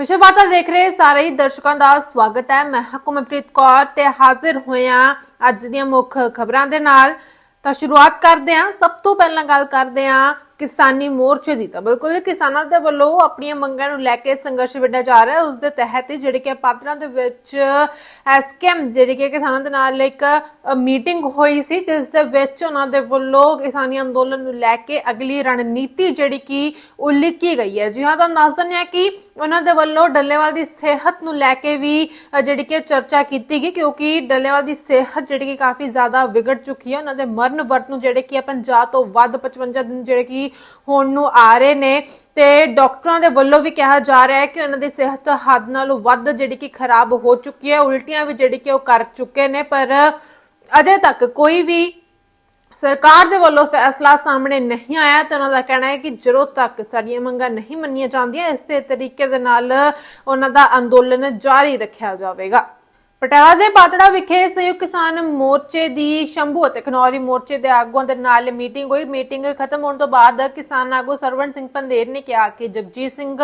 ਵਿਸ਼ਵ ਵਾਰਤਾ ਦੇਖ ਰਹੇ ਸਾਰੇ ਹੀ ਦਰਸ਼ਕਾਂ ਦਾ ਸਵਾਗਤ ਹੈ। ਮੈਂ ਹਕੁਮਪ੍ਰੀਤ ਕੌਰ ਤੇ ਹਾਜ਼ਰ ਹੋਇਆ ਅੱਜ ਦੀਆਂ ਮੁੱਖ ਖਬਰਾਂ ਦੇ ਨਾਲ। ਤਾਂ ਸ਼ੁਰੂਆਤ ਕਰਦੇ ਹਾਂ। ਸਭ ਤੋਂ ਪਹਿਲਾਂ ਗੱਲ ਕਰਦੇ ਹਾਂ ਕਿਸਾਨੀ ਮੋਰਚੇ ਦੀ ਤਾਂ ਬਿਲਕੁਲ ਕਿਸਾਨਾਂ ਦੇ ਵੱਲੋਂ ਆਪਣੀਆਂ ਮੰਗਾਂ ਨੂੰ ਲੈ ਕੇ ਸੰਘਰਸ਼ ਵਿੱਢਿਆ ਜਾ ਰਿਹਾ ਹੈ। ਉਸ ਦੇ ਤਹਿਤ ਹੀ ਜਿਹੜੇ ਕਿ ਪਾਤਰਾਂ ਦੇ ਵਿੱਚ ਐਸਕੇਐਮ, ਜਿਹੜੀ ਕਿ ਕਿਸਾਨਾਂ ਦੇ ਨਾਲ ਇੱਕ ਮੀਟਿੰਗ ਹੋਈ ਸੀ, ਜਿਸ ਦੇ ਵਿੱਚ ਉਹਨਾਂ ਦੇ ਵੱਲੋਂ ਕਿਸਾਨੀ ਅੰਦੋਲਨ ਨੂੰ ਲੈ ਕੇ ਅਗਲੀ ਰਣਨੀਤੀ ਜਿਹੜੀ ਕਿ ਉਲੀਕੀ ਗਈ ਹੈ। ਜੀ ਹਾਂ ਤਾਂ ਦੱਸ ਦਿੰਦੇ ਹਾਂ ਕਿ ਉਹਨਾਂ ਦੇ ਵੱਲੋਂ ਡੱਲੇਵਾਲ ਦੀ ਸਿਹਤ ਨੂੰ ਲੈ ਕੇ ਵੀ ਜਿਹੜੀ ਕਿ ਚਰਚਾ ਕੀਤੀ ਗਈ, ਕਿਉਂਕਿ ਡੱਲੇਵਾਲ ਦੀ ਸਿਹਤ ਜਿਹੜੀ ਕਿ ਕਾਫੀ ਜ਼ਿਆਦਾ ਵਿਗੜ ਚੁੱਕੀ ਹੈ। ਉਹਨਾਂ ਦੇ ਮਰਨ ਵਰਤ ਨੂੰ ਜਿਹੜੇ ਕਿ 50 ਤੋਂ ਵੱਧ 55 ਦਿਨ ਜਿਹੜੇ ਕਿ ਹੋਣ ਨੂੰ ਆ ਰਹੇ ਨੇ ਤੇ ਡਾਕਟਰਾਂ ਦੇ ਵੱਲੋਂ ਵੀ ਕਿਹਾ ਜਾ ਰਿਹਾ ਹੈ ਕਿ ਉਹਨਾਂ ਦੀ ਸਿਹਤ ਹੱਦ ਨਾਲੋਂ ਵੱਧ ਜਿਹੜੀ ਕਿ ਖਰਾਬ ਹੋ ਚੁੱਕੀ ਹੈ, ਉਲਟੀਆਂ ਵੀ ਜਿਹੜੀ ਕਿ ਉਹ ਕਰ ਚੁੱਕੇ ਨੇ, ਪਰ ਅਜੇ ਤੱਕ ਕੋਈ ਵੀ ਸਰਕਾਰ ਦੇ ਵੱਲੋਂ ਫੈਸਲਾ ਸਾਹਮਣੇ ਨਹੀਂ ਆਇਆ ਤੇ ਉਹਨਾਂ ਦਾ ਕਹਿਣਾ ਹੈ ਕਿ ਜਦੋਂ ਤੱਕ ਸਾਡੀਆਂ ਮੰਗਾਂ ਨਹੀਂ ਮੰਨੀਆਂ ਜਾਂਦੀਆਂ, ਇਸੇ ਤਰੀਕੇ ਦੇ ਨਾਲ ਉਹਨਾਂ ਦਾ ਅੰਦੋਲਨ ਜਾਰੀ ਰੱਖਿਆ ਜਾਵੇਗਾ। ਪਟਿਆਲਾ ਦੇ ਪਾਤੜਾ ਵਿਖੇ ਸੰਯੁਕਤ ਕਿਸਾਨ ਮੋਰਚੇ ਦੀ ਸ਼ੰਭੂ ਅਤੇ ਖਨੌਰੀ ਮੋਰਚੇ ਦੇ ਆਗੂਆਂ ਦੇ ਨਾਲ ਮੀਟਿੰਗ ਹੋਈ। ਮੀਟਿੰਗ ਖਤਮ ਹੋਣ ਤੋਂ ਬਾਅਦ ਕਿਸਾਨ ਆਗੂ ਸਰਵਣ ਸਿੰਘ ਪੰਦੇਰ ਨੇ ਕਿਹਾ ਕਿ ਜਗਜੀਤ ਸਿੰਘ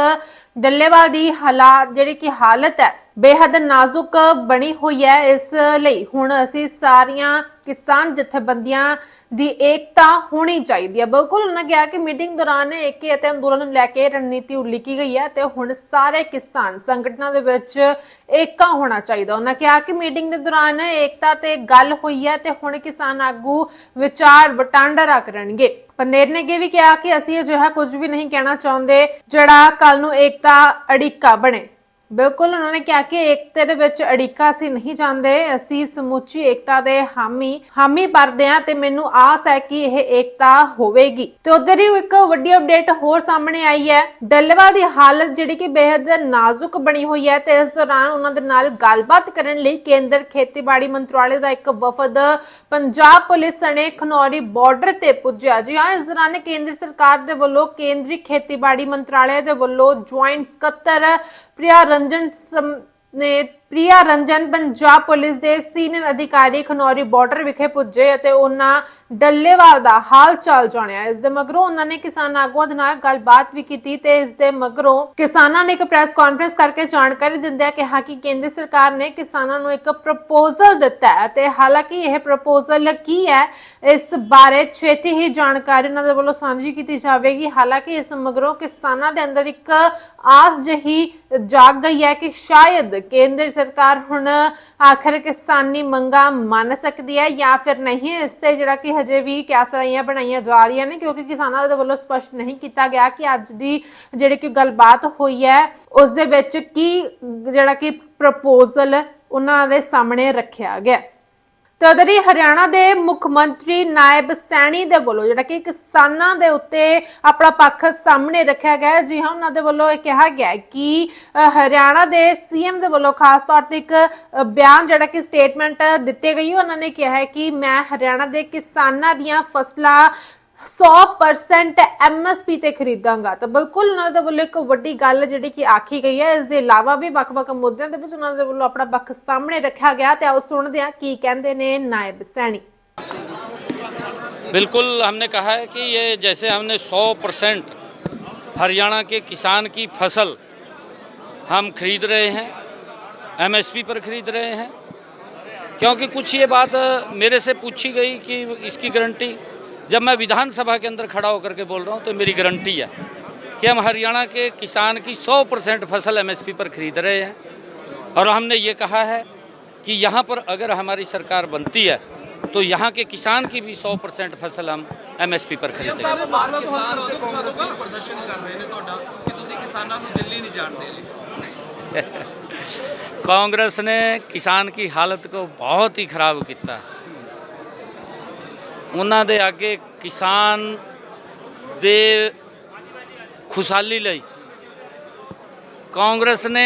ਡੱਲੇਵਾਲ ਦੀ ਹਾਲਾਤ ਜਿਹੜੀ ਕਿ ਹਾਲਤ ਹੈ, ਬੇਹੱਦ ਨਾਜ਼ੁਕ ਬਣੀ ਹੋਈ ਹੈ। ਇਸ ਲਈ ਹੁਣ ਅਸੀਂ ਸਾਰੀਆਂ ਕਿਸਾਨ ਜਥੇਬੰਦੀਆਂ ਦੀ ਏਕਤਾ ਹੋਣੀ ਚਾਹੀਦੀ ਹੈ। ਬਿਲਕੁਲ ਉਹਨਾਂ ਕਿਹਾ ਕਿ ਮੀਟਿੰਗ ਦੌਰਾਨ ਏਕੇ ਅਤੇ ਅੰਦੋਲਨ ਨੂੰ ਲੈ ਕੇ ਰਣਨੀਤੀ ਉਲੀਕੀ ਗਈ ਹੈ ਤੇ ਹੁਣ ਸਾਰੇ ਕਿਸਾਨ ਸੰਗਠਨਾਂ ਦੇ ਵਿੱਚ ਏਕਾ ਹੋਣਾ ਚਾਹੀਦਾ। ਉਹਨਾਂ ਕਿਹਾ ਕਿ ਮੀਟਿੰਗ ਦੇ ਦੌਰਾਨ ਏਕਤਾ ਤੇ ਗੱਲ ਹੋਈ ਹੈ ਤੇ ਹੁਣ ਕਿਸਾਨ ਆਗੂ ਵਿਚਾਰ ਵਟਾਂਦਰਾ ਕਰਨਗੇ। ਪੰਨੇਰ ਨੇ ਇਹ ਵੀ ਕਿਹਾ ਕਿ ਅਸੀਂ ਅਜਿਹਾ ਕੁਝ ਵੀ ਨਹੀਂ ਕਹਿਣਾ ਚਾਹੁੰਦੇ, ਜਿਹੜਾ ਕੱਲ ਨੂੰ ਏਕਤਾ ਅੜਿੱਕਾ ਬਣੇ। ਬਿਲਕੁਲ, ਉਹਨਾਂ ਨੇ ਕਿਹਾ ਕਿ ਏਕਤਾ ਦੇ ਵਿੱਚ ਅੜਿੱਕਾ ਅਸੀਂ ਨਹੀਂ ਚਾਹੁੰਦੇ ਅਸੀਂ ਸਮੁੱਚੀ ਏਕਤਾ ਦੇ ਹਾਮੀ ਹਾਮੀ ਭਰਦੇ ਹਾਂ ਤੇ ਮੈਨੂੰ ਆਸ ਹੈ ਕਿ ਇਹ ਏਕਤਾ ਹੋਵੇਗੀ। ਤੇ ਉਧਰ ਹੀ ਇੱਕ ਵੱਡੀ ਅਪਡੇਟ ਹੋਰ ਸਾਹਮਣੇ ਆਈ ਹੈ। ਡੱਲੇਵਾਲ ਦੀ ਹਾਲਤ ਜਿਹੜੀ ਕਿ ਬੇहद ਨਾਜ਼ੁਕ ਬਣੀ ਹੋਈ ਹੈ ਤੇ ਇਸ ਦੌਰਾਨ ਉਹਨਾਂ ਦੇ ਨਾਲ ਗੱਲਬਾਤ ਕਰਨ ਲਈ ਕੇਂਦਰ ਖੇਤੀਬਾੜੀ ਮੰਤਰਾਲੇ ਦਾ ਇੱਕ ਵਫਦ ਪੰਜਾਬ ਪੁਲਿਸ ਸਣੇ ਖਨੌਰੀ ਬਾਰਡਰ ਤੇ ਪੁੱਜਿਆ। ਜੀ ਹਾਂ, ਇਸ ਦੌਰਾਨ ਕੇਂਦਰ ਸਰਕਾਰ ਦੇ ਵੱਲੋਂ ਕੇਂਦਰੀ ਖੇਤੀਬਾੜੀ ਮੰਤਰਾਲੇ ਦੇ ਵੱਲੋਂ ਜੁਆਇੰਟ ਸਕੱਤਰ ਪ੍ਰਿਆ ਰੰਜਨ ਸਮ- ਪ੍ਰਿਆ ਰੰਜਨ ਪੰਜਾਬ ਪੁਲਿਸ ਦੇ ਸੀਨੀਅਰ ਅਧਿਕਾਰੀ ਖਨੌਰੀ ਬਾਰਡਰ ਵਿਖੇ ਪੁੱਜੇ ਅਤੇ ਉਹਨਾਂ ਡੱਲੇਵਾਲ ਦਾ ਹਾਲ ਚਾਲ ਜਾਣਿਆ। ਇਸ ਦੇ ਮਗਰੋਂ ਉਹਨਾਂ ਨੇ ਕਿਸਾਨ ਆਗੂਆਂ ਦੇ ਨਾਲ ਗੱਲਬਾਤ ਵੀ ਕੀਤੀ ਤੇ ਇਸ ਦੇ ਮਗਰੋਂ ਕਿਸਾਨਾਂ ਨੇ ਇੱਕ ਪ੍ਰੈਸ ਕਾਨਫਰੰਸ ਕਰਕੇ ਜਾਣਕਾਰੀ ਦਿੰਦਿਆਂ ਕਿਹਾ ਕਿ ਕੇਂਦਰ ਸਰਕਾਰ ਨੇ ਕਿਸਾਨਾਂ ਨੂੰ ਇੱਕ ਪ੍ਰਪੋਜ਼ਲ ਦਿੱਤਾ ਹੈ ਤੇ ਹਾਲਾਂਕਿ ਇਹ ਪ੍ਰਪੋਜ਼ਲ ਕੀ ਹੈ, ਇਸ ਬਾਰੇ ਛੇਤੀ ਹੀ ਜਾਣਕਾਰੀ ਉਹਨਾਂ ਦੇ ਵੱਲੋਂ ਸਾਂਝੀ ਕੀਤੀ ਜਾਵੇਗੀ। ਹਾਲਾਂਕਿ ਇਸ ਮਗਰੋਂ ਕਿਸਾਨਾਂ ਦੇ ਅੰਦਰ ਇੱਕ ਆਸ ਜਹੀ ਜਾਗ ਗਈ ਹੈ ਕਿ ਸ਼ਾਇਦ ਕੇਂਦਰ ਸਰਕਾਰ ਹੁਣ ਆਖਰ ਕਿਸਾਨੀ ਮੰਗਾਂ ਮੰਨ ਸਕਦੀ ਹੈ ਜਾਂ ਫਿਰ ਨਹੀਂ? ਇਸ ਤੇ ਜਿਹੜਾ ਕਿ ਹਜੇ ਵੀ ਕਿਆਸਰਾਈਆਂ ਬਣਾਈਆਂ ਜਾ ਰਹੀਆਂ ਨੇ, ਕਿਉਂਕਿ ਕਿਸਾਨਾਂ ਦੇ ਵੱਲੋਂ ਸਪਸ਼ਟ ਨਹੀਂ ਕੀਤਾ ਗਿਆ ਕਿ ਅੱਜ ਦੀ ਜਿਹੜੀ ਕਿ ਗੱਲਬਾਤ ਹੋਈ ਹੈ, ਉਸ ਦੇ ਵਿੱਚ ਕੀ ਜਿਹੜਾ ਕਿ ਪ੍ਰਪੋਜ਼ਲ ਉਹਨਾਂ ਦੇ ਸਾਹਮਣੇ ਰੱਖਿਆ ਗਿਆ। ਤੇ ਉਧਰ ਹੀ ਹਰਿਆਣਾ ਦੇ ਮੁੱਖ ਮੰਤਰੀ ਨਾਇਬ ਸੈਣੀ ਦੇ ਵੱਲੋਂ, ਜਿਹੜਾ ਕਿ ਕਿਸਾਨਾਂ ਦੇ ਉੱਤੇ ਆਪਣਾ ਪੱਖ ਸਾਹਮਣੇ ਰੱਖਿਆ ਗਿਆ ਜੀ ਹਾਂ, ਉਹਨਾਂ ਦੇ ਵੱਲੋਂ ਇਹ ਕਿਹਾ ਗਿਆ ਕਿ ਹਰਿਆਣਾ ਦੇ ਸੀਐਮ ਦੇ ਵੱਲੋਂ ਖਾਸ ਤੌਰ ਤੇ ਇੱਕ ਬਿਆਨ ਜਿਹੜਾ ਕਿ ਸਟੇਟਮੈਂਟ ਦਿੱਤੇ ਗਈ ਉਹਨਾਂ ਨੇ ਕਿਹਾ ਹੈ ਕਿ ਮੈਂ ਹਰਿਆਣਾ ਦੇ ਕਿਸਾਨਾਂ ਦੀਆਂ ਫਸਲਾਂ 100% ਐਮਐਸਪੀ ਤੇ ਖਰੀਦਾਂਗਾ ਤਾਂ ਬਿਲਕੁਲ ਉਹਨਾਂ ਦੇ ਵੱਲੋਂ ਇੱਕ ਵੱਡੀ ਗੱਲ ਜਿਹੜੀ ਕਿ ਆਖੀ ਗਈ ਹੈ ਇਸ ਦੇ ਇਲਾਵਾ ਵੀ ਵੱਖ-ਵੱਖ ਮੁੱਦਿਆਂ ਦੇ ਵਿੱਚ ਉਹਨਾਂ ਦੇ ਵੱਲੋਂ ਆਪਣਾ ਪੱਖ ਸਾਹਮਣੇ ਰੱਖਿਆ ਗਿਆ ਤੇ ਆਓ ਸੁਣਦੇ ਹਾਂ ਕੀ ਕਹਿੰਦੇ ਨੇ ਨਾਇਬ ਸੈਣੀ बिल्कुल हमने कहा है कि ये जैसे हमने 100 परसेंट हरियाणा के किसान की फसल हम खरीद रहे हैं एमएसपी पर खरीद रहे हैं क्योंकि कुछ ये बात मेरे से पूछी गई कि इसकी गारंटी जब मैं विधानसभा के अंदर खड़ा होकर के बोल रहा हूँ तो मेरी गारंटी है कि हम हरियाणा के किसान की 100 परसेंट फसल एमएसपी पर खरीद रहे हैं और हमने ये कहा है कि यहाँ पर अगर हमारी सरकार बनती है तो यहाँ के किसान की भी 100 परसेंट फसल हम एमएसपी पर खरीदेंगे ਸਾਹਿਬ ਬਾਹਰ ਕਿਸਾਨ ਤੇ ਕਾਂਗਰਸ ਦੇ ਪ੍ਰਦਰਸ਼ਨ ਕਰ ਰਹੇ ਨੇ ਤੁਹਾਡਾ ਕਿ ਤੁਸੀਂ ਕਿਸਾਨਾਂ ਨੂੰ ਦਿੱਲੀ ਨਹੀਂ ਜਾਣ ਦੇ ਰਹੇ ਕਾਂਗਰਸ ਨੇ ਕਿਸਾਨ ਕੀ ਹਾਲਤ ਕੋ ਬਹੁਤ ਹੀ ਖਰਾਬ ਕੀਤਾ ਉਹਨਾਂ ਦੇ ਅੱਗੇ ਕਿਸਾਨ ਦੇ ਖੁਸ਼ਹਾਲੀ ਲਈ ਕਾਂਗਰਸ ਨੇ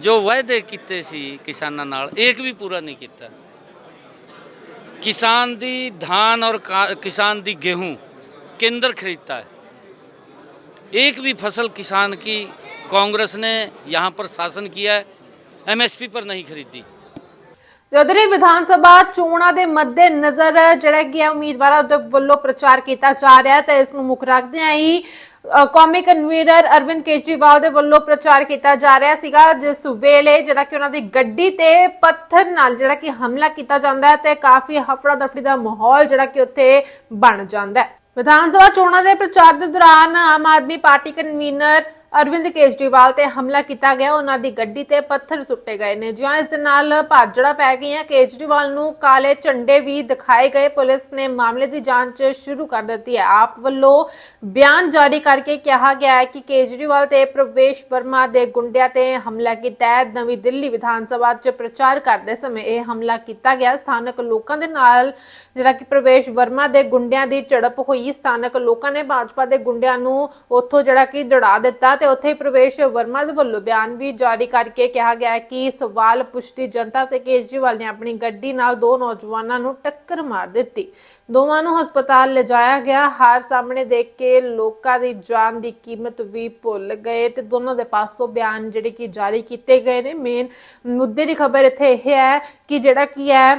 ਜੋ ਵਾਅਦੇ ਕੀਤੇ ਸੀ ਕਿਸਾਨਾਂ ਨਾਲ ਇੱਕ ਵੀ ਪੂਰਾ ਨਹੀਂ ਕੀਤਾ किसान दी धान और का- किसान दी गेहूं केंद्र खरीदता है एक भी फसल किसान की कांग्रेस ने यहाँ पर शासन किया है एमएसपी पर नहीं खरीदी ਤੇ ਉਧਰ ਵਿਧਾਨ ਸਭਾ ਚੋਣਾਂ ਦੇ ਮੱਦੇ ਨਜ਼ਰ ਜਿਹੜਾ ਕਿ ਉਮੀਦਵਾਰਾਂ ਦੇ ਵੱਲੋਂ ਪ੍ਰਚਾਰ ਕੀਤਾ ਜਾ ਰਿਹਾ ਹੈ ਇਸ ਨੂੰ ਮੁੱਖ ਰੱਖਦਿਆਂ ਹੀ ਕੌਮੀ ਕਨਵੀਨਰ ਅਰਵਿੰਦ ਕੇਜਰੀਵਾਲ ਦੇ ਵੱਲੋਂ ਪ੍ਰਚਾਰ ਕੀਤਾ ਜਾ ਰਿਹਾ ਸੀਗਾ, ਜਿਸ ਵੇਲੇ ਜਿਹੜਾ ਕਿ ਉਹਨਾਂ ਦੀ ਗੱਡੀ ਤੇ ਪੱਥਰ ਨਾਲ ਜਿਹੜਾ ਕਿ ਹਮਲਾ ਕੀਤਾ ਜਾਂਦਾ ਹੈ ਤੇ ਕਾਫੀ ਹਫੜਾ ਦਫੜੀ ਦਾ ਮਾਹੌਲ ਜਿਹੜਾ ਕਿ ਉੱਥੇ ਬਣ ਜਾਂਦਾ ਹੈ। ਵਿਧਾਨ ਸਭਾ ਚੋਣਾਂ ਦੇ ਪ੍ਰਚਾਰ ਦੇ ਦੌਰਾਨ ਆਮ ਆਦਮੀ ਪਾਰਟੀ ਕਨਵੀਨਰ ਅਰਵਿੰਦ ਕੇਜਰੀਵਾਲ ਤੇ ਹਮਲਾ ਕੀਤਾ ਗਿਆ। ਉਹਨਾਂ ਦੀ ਗੱਡੀ ਤੇ ਪੱਥਰ ਸੁੱਟੇ ਗਏ ਨੇ। ਜਿਉਂ ਇਸ ਦੇ ਨਾਲ ਭਾਜੜਾ ਪੈ ਗਈਆਂ। ਕੇਜਰੀਵਾਲ ਨੂੰ ਕਾਲੇ ਝੰਡੇ ਵੀ ਦਿਖਾਏ ਗਏ। ਪੁਲਿਸ ਨੇ ਮਾਮਲੇ ਦੀ ਜਾਂਚ ਸ਼ੁਰੂ ਕਰ ਦਿੱਤੀ ਹੈ। ਆਪ ਵੱਲੋਂ ਬਿਆਨ ਜਾਰੀ ਕਰਕੇ ਕਿਹਾ ਗਿਆ ਹੈ ਕਿ ਕੇਜਰੀਵਾਲ ਤੇ ਪ੍ਰਵੇਸ਼ ਵਰਮਾ ਦੇ ਗੁੰਡਿਆਂ ਤੇ ਹਮਲਾ ਕੀਤਾ ਹੈ। ਨਵੀਂ ਦਿੱਲੀ ਵਿਧਾਨ ਸਭਾ 'ਚ ਪ੍ਰਚਾਰ ਕਰਦੇ ਸਮੇਂ ਇਹ ਹਮਲਾ ਕੀਤਾ ਗਿਆ। ਸਥਾਨਕ ਲੋਕਾਂ ਦੇ ਨਾਲ ਜਿਹੜਾ ਕਿ ਪ੍ਰਵੇਸ਼ ਵਰਮਾ ਦੇ ਗੁੰਡਿਆਂ ਦੀ ਝੜਪ ਹੋਈ। ਸਥਾਨਕ ਲੋਕਾਂ ਨੇ ਭਾਜਪਾ ਦੇ ਗੁੰਡਿਆਂ ਨੂੰ ਉੱਥੋਂ ਜਿਹੜਾ ਕਿ ਜੜਾ ਦਿੱਤਾ। ਤੇ ਉੱਥੇ ਹੀ ਪ੍ਰਵੇਸ਼ ਵਰਮਾ ਦੇ ਵੱਲੋਂ ਬਿਆਨ ਵੀ ਜਾਰੀ ਕਰਕੇ ਕਿਹਾ ਗਿਆ ਹੈ ਕਿ ਸਵਾਲ ਪੁੱਛਦੀ ਜਨਤਾ ਤੇ ਕੇਜਰੀਵਾਲ ਨੇ ਆਪਣੀ ਗੱਡੀ ਨਾਲ ਦੋ ਨੌਜਵਾਨਾਂ ਨੂੰ ਟੱਕਰ ਮਾਰ ਦਿੱਤੀ। ਦੋਵਾਂ ਨੂੰ ਹਸਪਤਾਲ ਲਿਜਾਇਆ ਗਿਆ। ਹਾਰ ਸਾਹਮਣੇ ਦੇਖ ਕੇ ਲੋਕਾਂ ਦੀ ਜਾਨ ਦੀ ਕੀਮਤ ਵੀ ਭੁੱਲ ਗਏ ਤੇ ਦੋਨਾਂ ਦੇ ਪਾਸੋਂ ਬਿਆਨ ਜਿਹੜੇ ਕਿ ਜਾਰੀ ਕੀਤੇ ਗਏ ਨੇ। ਮੇਨ ਮੁੱਦੇ ਦੀ ਖਬਰ ਇੱਥੇ ਇਹ ਹੈ ਕਿ ਜਿਹੜਾ ਕੀ ਹੈ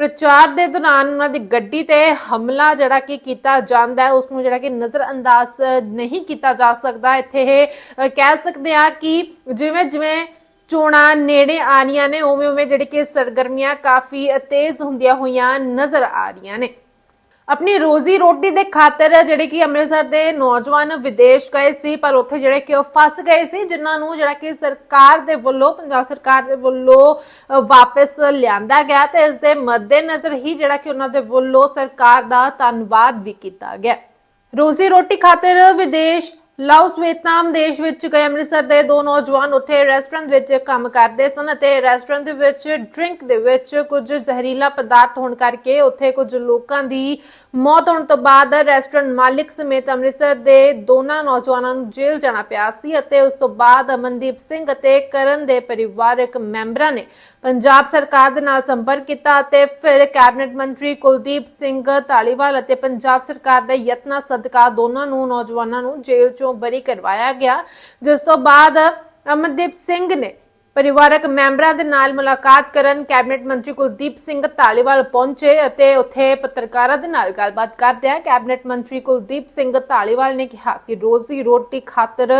ਪ੍ਰਚਾਰ ਦੇ ਦੌਰਾਨ ਉਹਨਾਂ ਦੀ ਗੱਡੀ ਤੇ ਹਮਲਾ ਜਿਹੜਾ ਕਿ ਕੀਤਾ ਜਾਂਦਾ ਹੈ ਉਸ ਨੂੰ ਜਿਹੜਾ ਕਿ ਨਜ਼ਰ ਅੰਦਾਜ਼ ਨਹੀਂ ਕੀਤਾ ਜਾ ਸਕਦਾ। ਇੱਥੇ ਇਹ ਕਹਿ ਸਕਦੇ ਆ ਕਿ ਜਿਵੇਂ ਜਿਵੇਂ ਚੋਣਾਂ ਨੇੜੇ ਆਣੀਆਂ ਨੇ, ਉਵੇਂ ਉਵੇਂ ਜਿਹੜੀ ਕਿ ਸਰਗਰਮੀਆਂ ਕਾਫੀ ਤੇਜ਼ ਹੁੰਦੀਆਂ ਹੋਈਆਂ ਨਜ਼ਰ ਆ ਰਹੀਆਂ ਨੇ। ਆਪਣੀ ਰੋਜ਼ੀ ਰੋਟੀ ਦੇ ਖਾਤਰ ਜਿਹੜੇ ਕਿ ਅੰਮ੍ਰਿਤਸਰ ਦੇ ਨੌਜਵਾਨ ਵਿਦੇਸ਼ ਗਏ ਸੀ ਪਰ ਉੱਥੇ ਜਿਹੜੇ ਕਿ ਉਹ ਫਸ ਗਏ ਸੀ ਜਿਨ੍ਹਾਂ ਨੂੰ ਜਿਹੜਾ ਕਿ ਸਰਕਾਰ ਦੇ ਵੱਲੋਂ ਪੰਜਾਬ ਸਰਕਾਰ ਦੇ ਵੱਲੋਂ ਅ, ਵਾਪਸ ਲਿਆਂਦਾ ਗਿਆ ਤੇ ਇਸ ਦੇ ਮੱਦੇਨਜ਼ਰ ਹੀ ਜਿਹੜਾ ਕਿ ਉਹਨਾਂ ਦੇ ਵੱਲੋਂ ਸਰਕਾਰ ਦਾ ਧੰਨਵਾਦ ਵੀ ਕੀਤਾ ਗਿਆ। ਰੋਜ਼ੀ ਰੋਟੀ ਖਾਤਰ ਵਿਦੇਸ਼ ਲਾਓਸ ਵੀਅਤਨਾਮ ਦੇਸ਼ ਵਿੱਚ ਗਏ ਅੰਮ੍ਰਿਤਸਰ ਦੇ ਦੋ ਨੌਜਵਾਨ ਉੱਥੇ ਰੈਸਟੋਰੈਂਟ ਵਿੱਚ ਕੰਮ ਕਰਦੇ ਸਨ ਅਤੇ ਰੈਸਟੋਰੈਂਟ ਦੇ ਵਿੱਚ ਡਰਿੰਕ ਦੇ ਵਿੱਚ ਕੁਝ ਜ਼ਹਿਰੀਲਾ ਪਦਾਰਥ ਹੋਣ ਕਰਕੇ ਉੱਥੇ ਕੁਝ ਲੋਕਾਂ ਦੀ ਮੌਤ ਹੋਣ ਤੋਂ ਬਾਅਦ ਰੈਸਟੋਰੈਂਟ ਮਾਲਕ ਸਮੇਤ ਅੰਮ੍ਰਿਤਸਰ ਦੇ ਦੋਨਾਂ ਨੌਜਵਾਨਾਂ ਨੂੰ ਜੇਲ੍ਹ ਜਾਣਾ ਪਿਆ ਸੀ ਅਤੇ ਉਸ ਤੋਂ ਬਾਅਦ ਅਮਨਦੀਪ ਸਿੰਘ ਅਤੇ ਕਰਨ ਦੇ ਪਰਿਵਾਰਕ ਮੈਂਬਰਾਂ ਨੇ ਪੰਜਾਬ ਸਰਕਾਰ ਦੇ ਨਾਲ ਸੰਪਰਕ ਕੀਤਾ ਅਤੇ ਫਿਰ ਕੈਬਨਿਟ ਮੰਤਰੀ ਕੁਲਦੀਪ ਸਿੰਘ ਧਾਲੀਵਾਲ ਅਤੇ ਪੰਜਾਬ ਸਰਕਾਰ ਦੇ ਯਤਨਾਂ ਸਦਕਾ ਦੋਨਾਂ ਨੂੰ ਨੌਜਵਾਨਾਂ ਨੂੰ ਜੇਲ੍ਹ ਚੋਂ ਬਰੀ ਕਰਵਾਇਆ ਗਿਆ, ਜਿਸ ਤੋਂ ਬਾਅਦ ਅਮਨਦੀਪ ਸਿੰਘ ਨੇ ਪਰਿਵਾਰਕ ਮੈਂਬਰਾਂ ਦੇ ਨਾਲ ਮੁਲਾਕਾਤ ਕਰਨ ਕੈਬਨਿਟ ਮੰਤਰੀ ਕੁਲਦੀਪ ਸਿੰਘ ਧਾਲੀਵਾਲ ਪਹੁੰਚੇ ਅਤੇ ਉੱਥੇ ਪੱਤਰਕਾਰਾਂ ਦੇ ਨਾਲ ਗੱਲਬਾਤ ਕਰਦਿਆਂ ਕੈਬਨਿਟ ਮੰਤਰੀ ਕੁਲਦੀਪ ਸਿੰਘ ਧਾਲੀਵਾਲ ਨੇ ਕਿਹਾ ਕਿ ਰੋਜ਼ੀ ਰੋਟੀ ਖਾਤਰ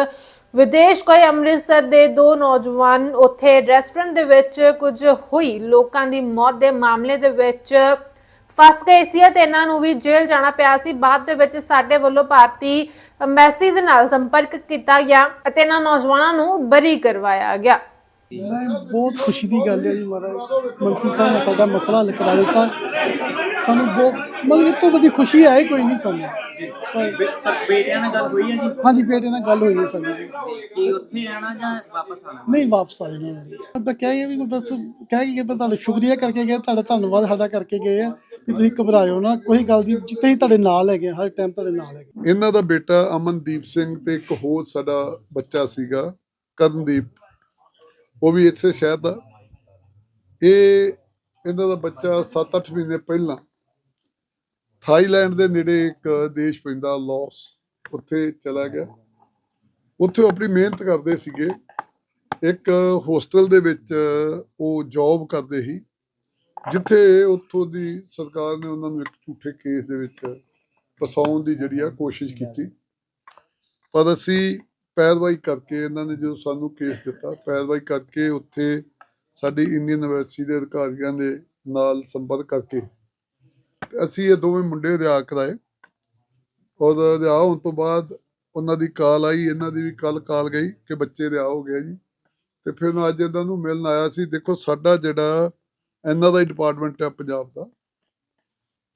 ਵਿਦੇਸ਼ ਕੋਈ ਅੰਮ੍ਰਿਤਸਰ ਦੇ ਦੋ ਨੌਜਵਾਨ ਉੱਥੇ ਰੈਸਟੋਰੈਂਟ ਦੇ ਵਿੱਚ ਕੁਝ ਹੋਈ। ਲੋਕਾਂ ਦੀ ਮੌਤ ਦੇ ਮਾਮਲੇ ਦੇ ਵਿੱਚ ਫਸ ਗਏ ਸੀ ਤੇ ਇਹਨਾਂ ਨੂੰ ਵੀ ਜੇਲ੍ਹ ਜਾਣਾ ਪਿਆ ਸੀ। ਬਾਅਦ ਦੇ ਵਿੱਚ ਸਾਡੇ ਵੱਲੋਂ ਭਾਰਤੀ ਐਮਬੈਸੀ ਦੇ ਨਾਲ ਸੰਪਰਕ ਕੀਤਾ ਗਿਆ ਅਤੇ ਇਹਨਾਂ ਨੌਜਵਾਨਾਂ ਨੂੰ ਬਰੀ ਕਰਵਾਇਆ ਗਿਆ। ਮੈਂ ਬਹੁਤ ਖੁਸ਼ੀ ਦੀ ਗੱਲ ਹੈ ਜੀ ਮਹਾਰਾਜ। ਮੰਤਰੀ ਸਾਹਿਬ ਨੇ ਸਾਡਾ ਮਸਲਾ ਹੱਲ ਕਰਾ ਦਿੱਤਾ। ਸਾਨੂੰ ਬਹੁਤ ਮਤਲਬ ਇਹ ਤੋਂ ਵੱਡੀ ਖੁਸ਼ੀ ਹੈ ਕੋਈ ਨਹੀਂ ਸਾਨੂੰ। ਬੇਟਿਆਂ ਨਾਲ ਗੱਲ ਹੋਈ ਹੈ ਜੀ? ਹਾਂਜੀ ਬੇਟੇ ਨਾਲ ਗੱਲ ਹੋਈ ਹੈ ਸਾਡੀ ਜੀ। ਕਿ ਉੱਥੇ ਰਹਿਣਾ ਜਾਂ ਵਾਪਸ ਆਣਾ ਨਹੀਂ ਵਾਪਸ ਆ ਜਾਣਾ। ਮੈਂ ਕਹਿ ਵੀ ਬਸ ਕਹਿ ਕੇ ਮੈਂ ਤੁਹਾਡਾ ਸ਼ੁਕਰੀਆ ਕਰਕੇ ਗਏ ਤੁਹਾਡਾ ਧੰਨਵਾਦ ਸਾਡਾ ਕਰਕੇ ਗਏ ਆ। ਕਿ ਤੁਸੀਂ ਘਬਰਾਇਓ ਨਾ ਕੋਈ ਗੱਲ ਦੀ ਜਿੱਥੇ ਹੀ ਤੁਹਾਡੇ ਨਾਲ ਹੈਗੇ ਆ, ਹਰ ਟਾਈਮ ਤੁਹਾਡੇ ਨਾਲ ਹੈਗੇ ਇਹਨਾਂ ਦਾ ਬੇਟਾ ਅਮਨਦੀਪ ਸਿੰਘ ਤੇ ਇੱਕ ਹੋਰ ਸਾਡਾ ਬੱਚਾ ਸੀਗਾ ਕਰਨਦੀਪ। ਉਹ ਵੀ ਇੱਥੇ ਸ਼ਹਿਰ ਦਾ। ਇਹ ਇਹਨਾਂ ਦਾ ਬੱਚਾ 7-8 ਮਹੀਨੇ ਪਹਿਲਾਂ ਥਾਈਲੈਂਡ ਦੇ ਨੇੜੇ ਇੱਕ ਦੇਸ਼ ਪੈਂਦਾ ਲਾਓਸ ਉੱਥੇ ਚਲਾ ਗਿਆ। ਉੱਥੇ ਉਹ ਆਪਣੀ ਮਿਹਨਤ ਕਰਦੇ ਸੀਗੇ। ਇੱਕ ਹੋਸਟਲ ਦੇ ਵਿੱਚ ਉਹ ਜੌਬ ਕਰਦੇ ਸੀ। ਜਿੱਥੇ ਉੱਥੋਂ ਦੀ ਸਰਕਾਰ ਨੇ ਉਹਨਾਂ ਨੂੰ ਇੱਕ ਝੂਠੇ ਕੇਸ ਦੇ ਵਿੱਚ ਫਸਾਉਣ ਦੀ ਜਿਹੜੀ ਆ ਕੋਸ਼ਿਸ਼ ਕੀਤੀ। ਪਰ ਅਸੀਂ ਪੈਰਵਾਈ ਕਰਕੇ ਇਹਨਾਂ ਨੇ ਜਦੋਂ ਸਾਨੂੰ ਕੇਸ ਦਿੱਤਾ, ਪੈਰਵਾਈ ਕਰਕੇ ਉੱਥੇ ਸਾਡੀ ਇੰਡੀਅਨ ਯੂਨੀਵਰਸਿਟੀ ਦੇ ਅਧਿਕਾਰੀਆਂ ਦੇ ਨਾਲ ਸੰਪਰਕ ਕਰਕੇ ਅਸੀਂ ਇਹ ਦੋਵੇਂ ਮੁੰਡੇ ਰਿਆ ਕਰਾਏ। ਔਰ ਰਿਆ ਹੋਣ ਤੋਂ ਬਾਅਦ ਉਹਨਾਂ ਦੀ ਕਾਲ ਆਈ, ਇਹਨਾਂ ਦੀ ਵੀ ਕੱਲ ਕਾਲ ਗਈ ਕਿ ਬੱਚੇ ਰਿਆ ਹੋ ਗਿਆ ਜੀ। ਤੇ ਫਿਰ ਮੈਂ ਅੱਜ ਇਹਨਾਂ ਨੂੰ ਮਿਲਣ ਆਇਆ ਸੀ। ਦੇਖੋ ਸਾਡਾ ਜਿਹੜਾ ਐਨਆਰਆਈ ਡਿਪਾਰਟਮੈਂਟ ਹੈ ਪੰਜਾਬ ਦਾ।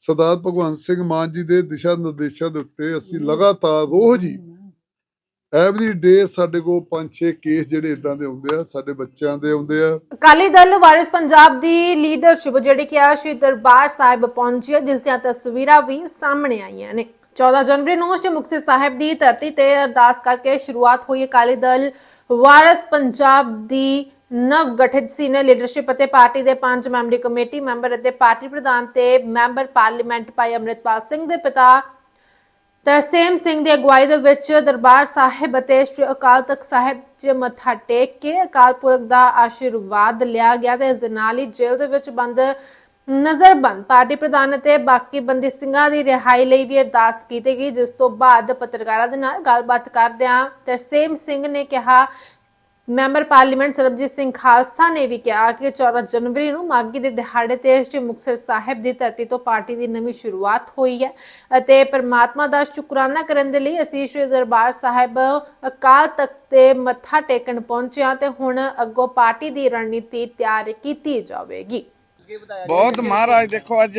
ਸਰਦਾਰ ਭਗਵੰਤ ਸਿੰਘ ਮਾਨ ਜੀ ਦੇ ਦਿਸ਼ਾ ਨਿਰਦੇਸ਼ਾਂ ਦੇ ਉੱਤੇ ਅਸੀਂ ਲਗਾਤਾਰ ਰੋਜ਼ ਹੀ ਐਵਰੀ ਡੇ ਸਾਡੇ ਕੋਲ 5-6 ਕੇਸ ਜਿਹੜੇ ਇਦਾਂ ਦੇ ਆਉਂਦੇ ਆ ਸਾਡੇ ਬੱਚਿਆਂ ਦੇ ਆਉਂਦੇ ਆ। ਅਕਾਲੀ ਦਲ ਵਾਰਿਸ ਪੰਜਾਬ ਦੀ ਲੀਡਰਸ਼ਿਪ ਜਿਹੜੀ ਕਿ ਆ ਸ਼੍ਰੀ ਦਰਬਾਰ ਸਾਹਿਬ ਪਹੁੰਚੀ ਹੈ ਜਿਸ ਦੀਆਂ ਤਸਵੀਰਾਂ ਵੀ ਸਾਹਮਣੇ ਆਈਆਂ ਨੇ। 14 ਜਨਵਰੀ ਨੂੰ ਸ਼੍ਰੀ ਮੁਕਤਸਰ ਸਾਹਿਬ ਦੀ ਧਰਤੀ ਤੇ ਅਰਦਾਸ ਕਰਕੇ ਸ਼ੁਰੂਆਤ ਹੋਈ ਅਕਾਲੀ ਦਲ ਵਾਰਿਸ ਪੰਜਾਬ ਦੀ ਨਵ ਗਠਿਤ ਸੀਨੀਅਰ ਲੀਡਰਸ਼ਿਪ ਅਤੇ ਪਾਰਟੀ ਦੇ ਪੰਜ ਮੈਂਬਰੀ ਕਮੇਟੀ ਮੈਂਬਰ ਅਤੇ ਪਾਰਟੀ ਪ੍ਰਧਾਨ ਤੇ ਮੈਂਬਰ ਪਾਰਲੀਮੈਂਟ ਭਾਈ ਅੰਮ੍ਰਿਤਪਾਲ ਸਿੰਘ ਦੇ ਪਿਤਾ ਤਰਸੇਮ ਸਿੰਘ ਦੀ ਅਗਵਾਈ ਦੇ ਵਿੱਚ ਦਰਬਾਰ ਸਾਹਿਬ ਅਤੇ ਸ਼੍ਰੀ ਅਕਾਲ ਤਖਤ ਸਾਹਿਬ 'ਚ ਮੱਥਾ ਟੇਕ ਕੇ ਅਕਾਲ ਪੁਰਖ ਦਾ ਆਸ਼ੀਰਵਾਦ ਲਿਆ ਗਿਆ ਤੇ ਇਸ ਦੇ ਨਾਲ ਹੀ ਜੇਲ੍ਹ ਦੇ ਵਿੱਚ ਬੰਦ ਨਜ਼ਰਬੰਦ ਪਾਰਟੀ ਪ੍ਰਧਾਨ ਅਤੇ ਬਾਕੀ ਬੰਦੀ ਸਿੰਘਾਂ ਦੀ ਰਿਹਾਈ ਲਈ ਵੀ ਅਰਦਾਸ ਕੀਤੀ ਗਈ, ਜਿਸ ਤੋਂ ਬਾਅਦ ਪੱਤਰਕਾਰਾਂ ਦੇ ਨਾਲ ਗੱਲਬਾਤ ਕਰਦਿਆਂ ਤਰਸੇਮ ਸਿੰਘ ਨੇ ਕਿਹਾ ਮੈਂਬਰ ਪਾਰਲੀਮੈਂਟ ਸਰਬਜੀਤ ਸਿੰਘ ਖਾਲਸਾ ਨੇ ਵੀ ਕਿਹਾ ਕਿ 14 ਜਨਵਰੀ ਨੂੰ ਮਾਗੀ ਦੇ ਦਿਹਾੜੇ ਤੇ ਸ੍ਰੀ ਮੁਕਤਸਰ ਸਾਹਿਬ ਦੀ ਧਰਤੀ ਤੋਂ ਪਾਰਟੀ ਦੀ ਨਵੀਂ ਸ਼ੁਰੂਆਤ ਹੋਈ ਹੈ ਅਤੇ ਪਰਮਾਤਮਾ ਦਾ ਸ਼ੁਕਰਾਨਾ ਕਰਨ ਦੇ ਲਈ ਅਸੀਂ ਸ੍ਰੀ ਦਰਬਾਰ ਸਾਹਿਬ ਅਕਾਲ ਤਖਤ ਤੇ ਮੱਥਾ ਟੇਕਣ ਪਹੁੰਚਿਆ ਤੇ ਹੁਣ ਅੱਗੋਂ ਪਾਰਟੀ ਦੀ ਰਣਨੀਤੀ ਤਿਆਰ ਕੀਤੀ ਜਾਵੇਗੀ। ਬਹੁਤ ਮਹਾਰਾਜ ਦੇਖੋ ਅੱਜ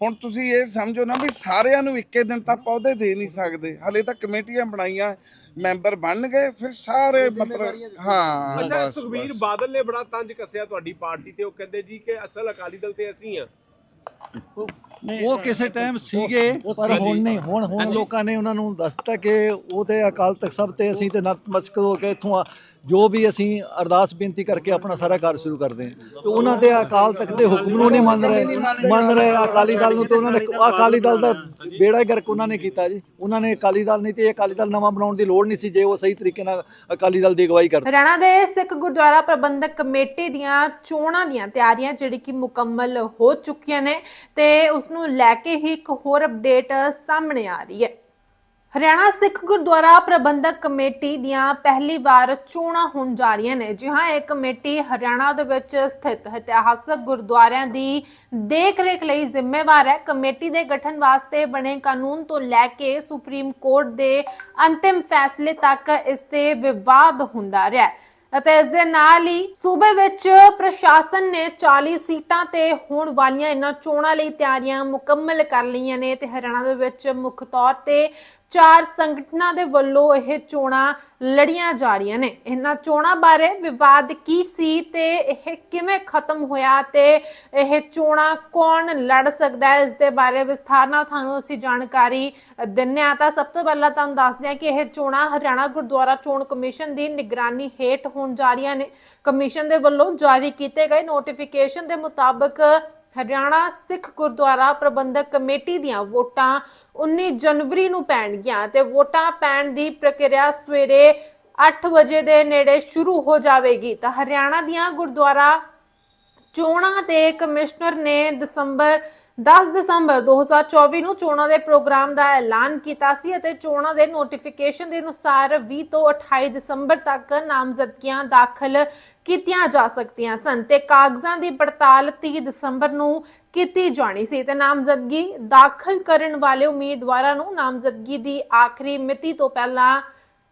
ਹੁਣ ਤੁਸੀਂ ਇਹ ਸਮਝੋ ਨਾ ਵੀ ਸਾਰਿਆਂ ਨੂੰ ਇੱਕੇ ਦਿਨ ਤਾਂ ਪੌਦੇ ਦੇ ਨਹੀਂ ਸਕਦੇ। ਹਲੇ ਤਾਂ ਕਮੇਟੀਆਂ ਬਣਾਈਆਂ ਮੈਂਬਰ ਬਣ ਗਏ ਫਿਰ ਸਾਰੇ ਮਤਲਬ ਹਾਂ ਅੱਛਾ ਬਸ ਸੁਖਬੀਰ ਬਸ। ਬਾਦਲ ਨੇ ਬੜਾ ਤੰਜ ਕੱਸਿਆ ਤੁਹਾਡੀ ਪਾਰਟੀ ਤੇ ਉਹ ਕਹਿੰਦੇ ਜੀ ਕਿ ਅਸਲ ਅਕਾਲੀ ਦਲ ਤੇ ਅਸੀਂ ਆ ਉਹ ਕਿਸੇ ਟਾਈਮ ਸੀਗੇ ਪਰ ਹੁਣ ਨਹੀਂ ਹੁਣ ਹੁਣ ਲੋਕਾਂ ਨੇ ਉਹਨਾਂ ਨੂੰ ਦੱਸਤਾ ਕਿ ਉਹ ਤੇ ਅਕਾਲ ਤਖਤ ਸਭ ਤੇ ਅਸੀਂ ਤੇ ਨਤਮਸਤਕ ਹੋ ਕੇ ਇੱਥੋਂ ਆ। ਜੋ ਵੀ ਅਸੀਂ ਅਰਦਾਸ ਬੇਨਤੀ ਕਰਕੇ ਆਪਣਾ ਸਾਰਾ ਕਾਰਜ ਸ਼ੁਰੂ ਕਰਦੇ ਹਾਂ। ਤੇ ਉਹਨਾਂ ਦੇ ਅਕਾਲ ਤਖਤ ਦੇ ਹੁਕਮ ਨੂੰ ਨਹੀਂ ਮੰਨ ਰਹੇ ਮੰਨ ਰਹੇ ਅਕਾਲੀ ਦਲ ਨੂੰ ਤੇ ਉਹਨਾਂ ਨੇ ਅਕਾਲੀ ਦਲ ਦਾ ਬੇੜਾ ਹੀ ਗਰਕ ਉਹਨਾਂ ਨੇ ਕੀਤਾ ਜੀ। ਉਹਨਾਂ ਨੇ ਅਕਾਲੀ ਦਲ ਨਹੀਂ ਤੇ ਇਹ ਅਕਾਲੀ ਦਲ ਨਵਾਂ ਬਣਾਉਣ ਦੀ ਲੋੜ ਨਹੀਂ ਸੀ, ਜੇ ਉਹ ਸਹੀ ਤਰੀਕੇ ਨਾਲ ਅਕਾਲੀ ਦਲ ਦੀ ਅਗਵਾਈ ਕਰਦੇ। ਹਰਿਆਣਾ ਦੇ ਸਿੱਖ ਗੁਰਦੁਆਰਾ ਪ੍ਰਬੰਧਕ ਕਮੇਟੀ ਦੀਆਂ ਚੋਣਾਂ ਦੀਆਂ ਤਿਆਰੀਆਂ ਜਿਹੜੀ ਕਿ ਮੁਕੰਮਲ ਹੋ ਚੁੱਕੀਆਂ ਨੇ ਤੇ ਉਸ ਨੂੰ ਲੈ ਕੇ ਹੀ ਇੱਕ ਹੋਰ ਅਪਡੇਟ ਸਾਹਮਣੇ ਆ ਰਹੀ ਹੈ। ਹਰਿਆਣਾ ਸਿੱਖ ਗੁਰਦੁਆਰਾ ਪ੍ਰਬੰਧਕ ਕਮੇਟੀ ਦੀਆਂ ਪਹਿਲੀ ਵਾਰ ਚੋਣਾਂ ਹੋਣ ਜਾ ਰਹੀਆਂ ਨੇ। ਜੀ ਹਾਂ, ਇਹ ਕਮੇਟੀ ਹਰਿਆਣਾ ਦੇ ਵਿੱਚ ਸਥਿਤ ਇਤਿਹਾਸਕ ਗੁਰਦੁਆਰਿਆਂ ਦੀ ਦੇਖ-ਰੇਖ ਲਈ ਜ਼ਿੰਮੇਵਾਰ ਹੈ। ਕਮੇਟੀ ਦੇ ਗਠਨ ਵਾਸਤੇ ਬਣੇ ਕਾਨੂੰਨ ਤੋਂ ਲੈ ਕੇ ਸੁਪਰੀਮ ਕੋਰਟ ਦੇ ਅੰਤਿਮ ਫੈਸਲੇ ਤੱਕ ਇਸ ਤੇ ਵਿਵਾਦ ਹੁੰਦਾ ਰਿਹਾ ਹੈ। ਅਤੇ ਇਸ ਦੇ ਨਾਲ ਹੀ ਸੂਬੇ ਵਿੱਚ ਪ੍ਰਸ਼ਾਸਨ ਨੇ 40 ਸੀਟਾਂ ਤੇ ਹੋਣ ਵਾਲੀਆਂ ਇਹਨਾਂ ਚੋਣਾਂ ਲਈ ਤਿਆਰੀਆਂ ਮੁਕੰਮਲ ਕਰ ਲਈਆਂ ਨੇ। ਤੇ ਹਰਿਆਣਾ ਦੇ ਵਿੱਚ ਮੁੱਖ ਤੌਰ ਤੇ ਚਾਰ ਸੰਗਠਨਾਂ ਦੇ ਵੱਲੋਂ ਇਹ ਚੋਣਾਂ ਲੜੀਆਂ ਜਾ ਰਹੀਆਂ ਨੇ। ਇਹਨਾਂ ਚੋਣਾਂ ਬਾਰੇ ਵਿਵਾਦ ਕੀ ਸੀ ਤੇ ਇਹ ਕਿਵੇਂ ਖਤਮ ਹੋਇਆ ਤੇ ਇਹ ਚੋਣਾਂ ਕੌਣ ਲੜ ਸਕਦਾ ਹੈ? ਇਸ ਦੇ ਬਾਰੇ ਵਿਸਥਾਰ ਨਾਲ ਤੁਹਾਨੂੰ ਅਸੀਂ ਜਾਣਕਾਰੀ ਦਿੰਨੇ ਆ ਤਾਂ ਸਭ ਤੋਂ ਪਹਿਲਾਂ ਤੁਹਾਨੂੰ ਦੱਸਦੇ ਹਾਂ ਕਿ ਇਹ ਚੋਣਾਂ ਹਰਿਆਣਾ ਗੁਰਦੁਆਰਾ ਚੋਣ ਕਮਿਸ਼ਨ ਦੀ ਨਿਗਰਾਨੀ ਹੇਠ ਹੋਣ ਜਾ ਰਹੀਆਂ ਨੇ। ਕਮਿਸ਼ਨ ਦੇ ਵੱਲੋਂ ਜਾਰੀ ਕੀਤੇ ਗਏ ਨੋਟੀਫਿਕੇਸ਼ਨ ਦੇ ਮੁਤਾਬਕ ਹਰਿਆਣਾ ਸਿੱਖ ਗੁਰਦੁਆਰਾ ਪ੍ਰਬੰਧਕ ਕਮੇਟੀ ਦੀਆਂ ਵੋਟਾਂ 19 ਜਨਵਰੀ ਨੂੰ ਪੈਣਗੀਆਂ ਤੇ ਵੋਟਾਂ ਪੈਣ ਦੀ ਪ੍ਰਕਿਰਿਆ ਸਵੇਰੇ 8 ਵਜੇ ਦੇ ਨੇੜੇ ਸ਼ੁਰੂ ਹੋ ਜਾਵੇਗੀ। ਤਾਂ ਹਰਿਆਣਾ ਦੀਆਂ ਗੁਰਦੁਆਰਾ ਚੋਣਾਂ ਦੇ ਕਮਿਸ਼ਨਰ ਨੇ ਦਸੰਬਰ 10 ਦਸੰਬਰ 2024 ਨੂੰ ਚੋਣਾਂ ਦੇ ਪ੍ਰੋਗਰਾਮ ਦਾ ਐਲਾਨ ਕੀਤਾ ਸੀ ਅਤੇ ਚੋਣਾਂ ਦੇ ਨੋਟੀਫਿਕੇਸ਼ਨ ਦੇ ਅਨੁਸਾਰ 20 ਤੋਂ 28 ਦਸੰਬਰ ਤੱਕ ਨਾਮਜ਼ਦਗੀਆਂ ਦਾਖਲ ਕੀਤੀਆਂ ਜਾ ਸਕਦੀਆਂ ਸਨ ਤੇ ਕਾਗਜ਼ਾਂ ਦੀ ਪੜਤਾਲ 30 ਦਸੰਬਰ ਨੂੰ ਕੀਤੀ ਜਾਣੀ ਸੀ ਤੇ ਨਾਮਜ਼ਦਗੀ ਦਾਖਲ ਕਰਨ ਵਾਲੇ ਉਮੀਦਵਾਰਾਂ ਨੂੰ ਨਾਮਜ਼ਦਗੀ ਦੀ ਆਖਰੀ ਮਿਤੀ ਤੋਂ ਪਹਿਲਾਂ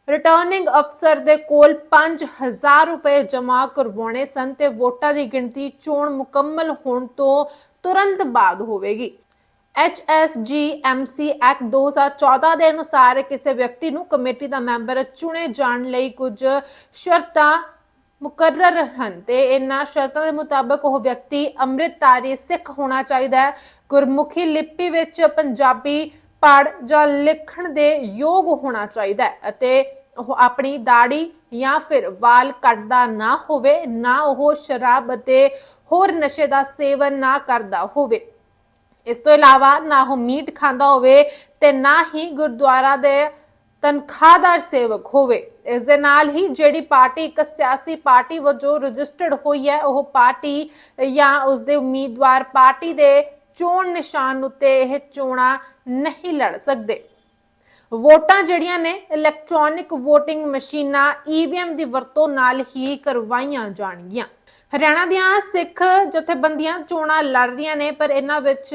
ਰਿਟਰਨਿੰਗ ਅਫਸਰ ਦੇ ਕੋਲ 5000 ਰੁਪਏ ਜਮ੍ਹਾਂ ਕਰਵਾਉਣੇ ਸਨ ਤੇ ਵੋਟਾਂ ਦੀ ਗਿਣਤੀ ਚੋਣ ਮੁਕੰਮਲ ਹੋਣ ਤੋਂ ਤੁਰੰਤ ਬਾਅਦ ਹੋਵੇਗੀ। HSGMC ਐਕਟ 2014 ਦੇ ਅਨੁਸਾਰ ਕਿਸੇ ਵਿਅਕਤੀ ਨੂੰ ਕਮੇਟੀ ਦਾ ਮੈਂਬਰ ਚੁਣੇ ਜਾਣ ਲਈ ਕੁਝ ਸ਼ਰਤਾਂ ਮੁਕਰਰ ਹਨ ਤੇ ਇਹਨਾਂ ਸ਼ਰਤਾਂ ਦੇ ਮੁਤਾਬਕ ਉਹ ਵਿਅਕਤੀ ਅੰਮ੍ਰਿਤਧਾਰੀ ਸਿੱਖ ਹੋਣਾ ਚਾਹੀਦਾ ਹੈ। ਗੁਰਮੁਖੀ ਲਿਪੀ ਵਿੱਚ ਪੰਜਾਬੀ ਪੜ੍ਹ ਜਾਂ ਲਿਖਣ ਦੇ ਯੋਗ ਹੋਣਾ ਚਾਹੀਦਾ ਹੈ ਅਤੇ ਉਹ ਆਪਣੀ ਦਾੜੀ ਜਾਂ ਫਿਰ ਵਾਲ ਕੱਟਦਾ ਨਾ ਹੋਵੇ, ਨਾ ਉਹ ਸ਼ਰਾਬ ਅਤੇ ਹੋਰ ਨਸ਼ੇ ਦਾ ਸੇਵਨ ਨਾ ਕਰਦਾ ਹੋਵੇ। ਇਸ ਤੋਂ ਇਲਾਵਾ ਨਾ ਉਹ ਮੀਟ ਖਾਂਦਾ ਹੋਵੇ ਤੇ ਨਾ ਹੀ ਗੁਰਦੁਆਰਾ ਦੇ ਤਨਖਾਹਦਾਰ ਸੇਵਕ ਹੋਵੇ। ਇਸ ਦੇ ਨਾਲ ਹੀ ਜਿਹੜੀ ਪਾਰਟੀ, ਇੱਕ ਸਿਆਸੀ ਪਾਰਟੀ ਵਜੋਂ ਰਜਿਸਟਰਡ ਹੋਈ ਹੈ, ਉਹ ਪਾਰਟੀ ਜਾਂ ਉਸ ਦੇ ਉਮੀਦਵਾਰ ਪਾਰਟੀ ਦੇ ਚੋਣ ਨਿਸ਼ਾਨ ਉੱਤੇ ਇਹ ਚੋਣਾਂ ਨਹੀਂ ਲੜ ਸਕਦੇ। ਵੋਟਾਂ ਜਿਹੜੀਆਂ ਨੇ ਇਲੈਕਟ੍ਰੋਨਿਕ VOTING ਮਸ਼ੀਨਾਂ EVM ਦੀ ਵਰਤੋਂ ਨਾਲ ਹੀ ਕਰਵਾਈਆਂ ਜਾਣਗੀਆਂ। ਹਰਿਆਣਾ ਦੀਆਂ ਸਿੱਖ ਜਥੇਬੰਦੀਆਂ ਚੋਣਾਂ ਲੜ ਰਹੀਆਂ ਨੇ, ਪਰ ਇਹਨਾਂ ਵਿੱਚ